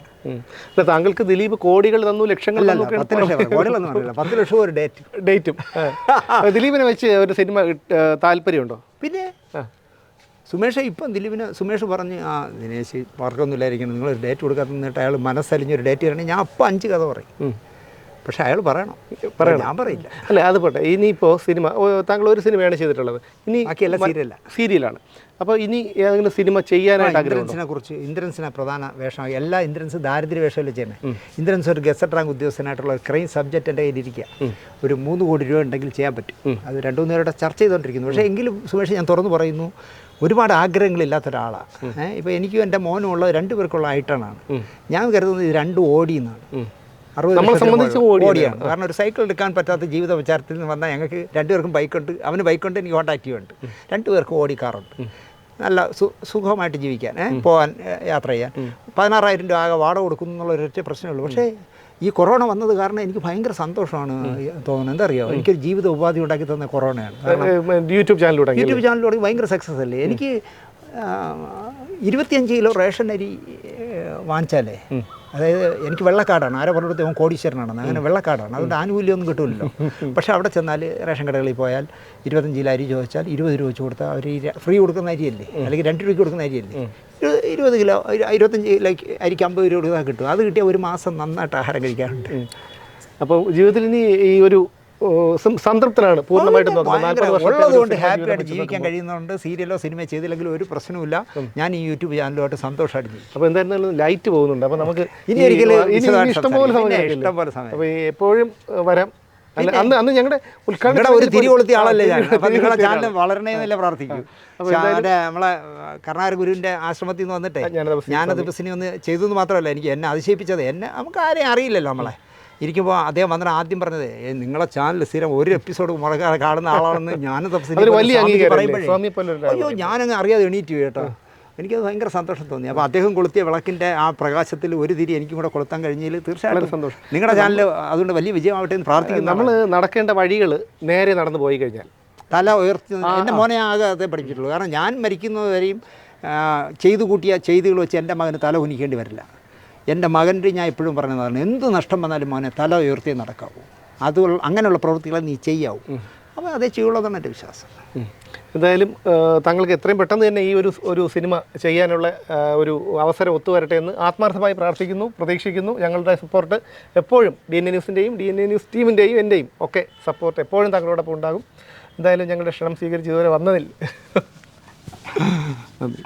[SPEAKER 2] അല്ല താങ്കൾക്ക് ദിലീപ് കോടികൾ തന്നു ലക്ഷങ്ങൾ
[SPEAKER 1] പത്ത് ലക്ഷം കോടികളൊന്നും അറിയില്ല പത്ത് ലക്ഷം ഒരു ഡേറ്റ്.
[SPEAKER 2] ഡേറ്റും. ദിലീപിനെ വെച്ച് ഒരു സിനിമ ഇട്ട്- താല്പര്യമുണ്ടോ
[SPEAKER 1] പിന്നെ. സുമേഷ് ഇപ്പം ദിലീപിന് സുമേഷ് പറഞ്ഞ് ആ ദിനേശ് നിങ്ങൾ ഒരു ഡേറ്റ് കൊടുക്കാത്ത നിന്നിട്ട് അയാൾ മനസ്സലിഞ്ഞൊരു ഡേറ്റ് തരണമെങ്കിൽ ഞാൻ അപ്പം അഞ്ച് കഥ പറയും. പക്ഷേ അയാൾ പറയണം. പറയണം. ഞാൻ പറയില്ല.
[SPEAKER 2] അല്ല അത് പോട്ടെ. ഇനിയിപ്പോൾ സിനിമ താങ്കൾ ഒരു സിനിമയാണ് ചെയ്തിട്ടുള്ളത്. ഇനി
[SPEAKER 1] ബാക്കിയെല്ലാം
[SPEAKER 2] മ-
[SPEAKER 1] സീരിയലാ.
[SPEAKER 2] സീരിയലാണ്. അപ്പോൾ ഇനി ഏതെങ്കിലും സിനിമ ചെയ്യാനായിട്ട്
[SPEAKER 1] ഇന്ദ്രൻസിനെ കുറിച്ച് ഇന്ദ്രൻസിനെ പ്രധാന വേഷമായി എല്ലാ ഇന്ദ്രൻസ് ദാരിദ്ര്യ വേഷമല്ലേ ചെയ്യുന്നത് ഇന്ദ്രൻസ് ഒരു ഗസറ്റ് റാങ്ക് ഉദ്യോഗസ്ഥനായിട്ടുള്ള ഒരു ക്രൈം സബ്ജക്റ്റ് എന്റെ കയ്യിലിരിക്കുക ഒരു മൂന്ന് കോടി രൂപ ഉണ്ടെങ്കിൽ ചെയ്യാൻ പറ്റും. അത് രണ്ടു മൂന്ന് പേരുടെ ചർച്ച ചെയ്തുകൊണ്ടിരിക്കുന്നു പക്ഷേ എങ്കിലും സുമേഷ് ഞാൻ തുറന്നു പറയുന്നു ഒരുപാട് ആഗ്രഹങ്ങളില്ലാത്ത ഒരാളാണ് ഇപ്പോൾ എനിക്കും എന്റെ മോനും ഉള്ള രണ്ട് പേർക്കുള്ള ഐറ്റണാണ് ഞാൻ കരുതുന്നത് ഇത് രണ്ടും ഓടിയെന്നാണ്.
[SPEAKER 2] നമ്മളെ സംബന്ധിച്ച് ഓടിയാണ്.
[SPEAKER 1] കാരണം ഒരു സൈക്കിൾ എടുക്കാൻ പറ്റാത്ത ജീവിത വിചാരത്തിൽ നിന്ന് വന്നാൽ ഞങ്ങൾക്ക് രണ്ടുപേർക്കും ബൈക്കുണ്ട്. അവന് ബൈക്കുണ്ട് എനിക്ക് ഹോണ്ട ആക്റ്റീവ് ഉണ്ട്. രണ്ടുപേർക്കും ഓടിക്കാറുണ്ട് നല്ല സുഖമായിട്ട് ജീവിക്കാൻ പോകാൻ യാത്ര ചെയ്യാൻ. പതിനാറായിരം രൂപ ആകെ വാടക കൊടുക്കുന്നു എന്നുള്ള ഒരൊറ്റ പ്രശ്നമുള്ളൂ പക്ഷേ ഈ കൊറോണ വന്നത് കാരണം എനിക്ക് ഭയങ്കര സന്തോഷമാണ് തോന്നുന്നത്. എന്താ അറിയോ എനിക്കൊരു ജീവിത ഉപാധി ഉണ്ടാക്കി തന്ന കൊറോണയാണ്.
[SPEAKER 2] യൂട്യൂബ് ചാനലിലൂടെ
[SPEAKER 1] യൂട്യൂബ് ചാനലിലൂടെ ഭയങ്കര സക്സസ് അല്ലേ? എനിക്ക് ഇരുപത്തിയഞ്ച് കിലോ റേഷൻ അരി വാങ്ങിച്ചാലേ അതായത് എനിക്ക് വെള്ളക്കാടാണ്. ആരെ പറഞ്ഞിടത്ത് അവൻ കോടീശ്വരനാണെന്ന്. അങ്ങനെ വെള്ളക്കാടാണ്. അതുകൊണ്ട് ആനുകൂല്യമൊന്നും കിട്ടുമല്ലോ പക്ഷേ അവിടെ ചെന്നാൽ റേഷൻ കടകളിൽ പോയാൽ ഇരുപത്തഞ്ച് കിലോ അരി ചോദിച്ചാൽ ഇരുപത് രൂപ വെച്ച് കൊടുത്താൽ അവർ ഫ്രീ കൊടുക്കുന്ന അരിയല്ലേ? അല്ലെങ്കിൽ രണ്ട് രൂപയ്ക്ക് കൊടുക്കുന്ന അരിയല്ലേ? ഇരുപത് കിലോ ഇരു- ഇരുപത്തഞ്ച് കിലോ അരിക്ക് അമ്പത് രൂപ കൊടുത്താൽ കിട്ടും. അത് കിട്ടിയാൽ ഒരു മാസം നന്നായിട്ട് ആഹാരം കഴിക്കാറുണ്ട്.
[SPEAKER 2] അപ്പോൾ ജീവിതത്തിൽ ഇനി ഈ ഒരു സംതൃപ്തനാണ് പൂർണമായിട്ടും ഒരു
[SPEAKER 1] ഉള്ളതുകൊണ്ട്
[SPEAKER 2] സിനിമാ
[SPEAKER 1] ഹാപ്പി ആയിട്ട് ജീവിക്കാൻ
[SPEAKER 2] കഴിയുന്നുണ്ട്.
[SPEAKER 1] കഴിയുന്നതുകൊണ്ട് സീരിയലോ സിനിമ ചെയ്തില്ലെങ്കിലും ഒരു പ്രശ്നവുമില്ല ഞാൻ ഈ യൂട്യൂബ് ചാനലുമായിട്ട് സന്തോഷമായിട്ട് ജീവിക്കും.
[SPEAKER 2] അപ്പോൾ എന്തായിരുന്നാലും ലൈറ്റ് പോകുന്നുണ്ട്. അപ്പോൾ നമുക്ക്
[SPEAKER 1] ഇനി ഒരിക്കലും
[SPEAKER 2] ഇഷ്ടംപോലെ സമയം
[SPEAKER 1] ഇഷ്ടംപോലെ സമയം.
[SPEAKER 2] അപ്പോൾ എപ്പോഴും വരാം. അല്ല അന്ന് അന്ന് ഞങ്ങളുടെ ഉദ്ഘാടന
[SPEAKER 1] ഒരു
[SPEAKER 2] ചടങ്ങിൽ
[SPEAKER 1] തിരി കൊളുത്തിയ ആളല്ലേ ഞാൻ. അപ്പം നിങ്ങളുടെ ചാനൽ
[SPEAKER 2] വളരണേ
[SPEAKER 1] എന്നല്ലേ പ്രാർത്ഥിക്കും. മറ്റേ നമ്മളെ കർണാടക ഗുരുവിന്റെ ആശ്രമത്തിൽ നിന്ന് വന്നിട്ടേ
[SPEAKER 2] ഞാനത്
[SPEAKER 1] ബസ്സിനെ ഒന്ന് ചെയ്തു എന്ന് മാത്രമല്ല എനിക്ക് എന്നെ അതിശയിപ്പിച്ചത് എന്നെ നമുക്ക് ആരെയും അറിയില്ലല്ലോ നമ്മളെ. ഇരിക്കുമ്പോൾ അദ്ദേഹം വന്നിട്ട് ആദ്യം പറഞ്ഞത് "ഏ, നിങ്ങളെ ചാനൽ സ്ഥിരം ഒരു എപ്പിസോഡ് മുടക്കാതെ കാണുന്ന ആളാണെന്ന്
[SPEAKER 2] ഞാനും
[SPEAKER 1] അയ്യോ ഞാനങ്ങ് അറിയാതെ എണീറ്റ് കേട്ടോ. എനിക്കത് ഭയങ്കര സന്തോഷം തോന്നി. അപ്പോൾ അദ്ദേഹം കൊളുത്തിയ വിളക്കിന്റെ ആ പ്രകാശത്തിൽ ഒരു തിരി എനിക്കും കൂടെ കൊളുത്താൻ കഴിഞ്ഞതിൽ തീർച്ചയായിട്ടും
[SPEAKER 2] സന്തോഷം.
[SPEAKER 1] നിങ്ങളുടെ ചാനൽ അതുകൊണ്ട് വലിയ വിജയമാവട്ടെ എന്ന് പ്രാർത്ഥിക്കുന്നു.
[SPEAKER 2] നമ്മൾ നടക്കേണ്ട വഴികൾ നേരെ നടന്നു പോയി കഴിഞ്ഞാൽ.
[SPEAKER 1] തല ഉയർത്തി എന്റെ മോനെ ആകെ അതേ പഠിപ്പിച്ചിട്ടുള്ളൂ. കാരണം ഞാൻ മരിക്കുന്നതുവരെയും വരെയും ചെയ്തു കൂട്ടിയ ചെയ്തുകൾ വെച്ച് എന്റെ മകന് തല ഉനിക്കേണ്ടി വരില്ല. എന്റെ മകന്റെ ഞാൻ എപ്പോഴും പറഞ്ഞതാണ് എന്ത് നഷ്ടം വന്നാലും മോനെ തല ഉയർത്തി നടക്കാവൂ. അത് അങ്ങനെയുള്ള പ്രവൃത്തികളെ നീ ചെയ്യാവൂ. അപ്പോൾ അതേ ചെയ്യുള്ളതാണ് എന്റെ വിശ്വാസം.
[SPEAKER 2] എന്തായാലും താങ്കൾക്ക് എത്രയും പെട്ടെന്ന് തന്നെ ഈ ഒരു ഒരു സിനിമ ചെയ്യാനുള്ള ഒരു അവസരം ഒത്തുവരട്ടെ എന്ന് ആത്മാർത്ഥമായി പ്രാർത്ഥിക്കുന്നു പ്രതീക്ഷിക്കുന്നു. ഞങ്ങളുടെ സപ്പോർട്ട് എപ്പോഴും ഡി എൻ എ ന്യൂസിന്റെയും ഡി എൻ എ ന്യൂസ് ടീമിന്റെയും എന്റെയും ഒക്കെ സപ്പോർട്ട് എപ്പോഴും താങ്കളോടൊപ്പം ഉണ്ടാകും. എന്തായാലും ഞങ്ങളുടെ ക്ഷണം സ്വീകരിച്ച് ഇതുവരെ വന്നതിൽ നന്ദി.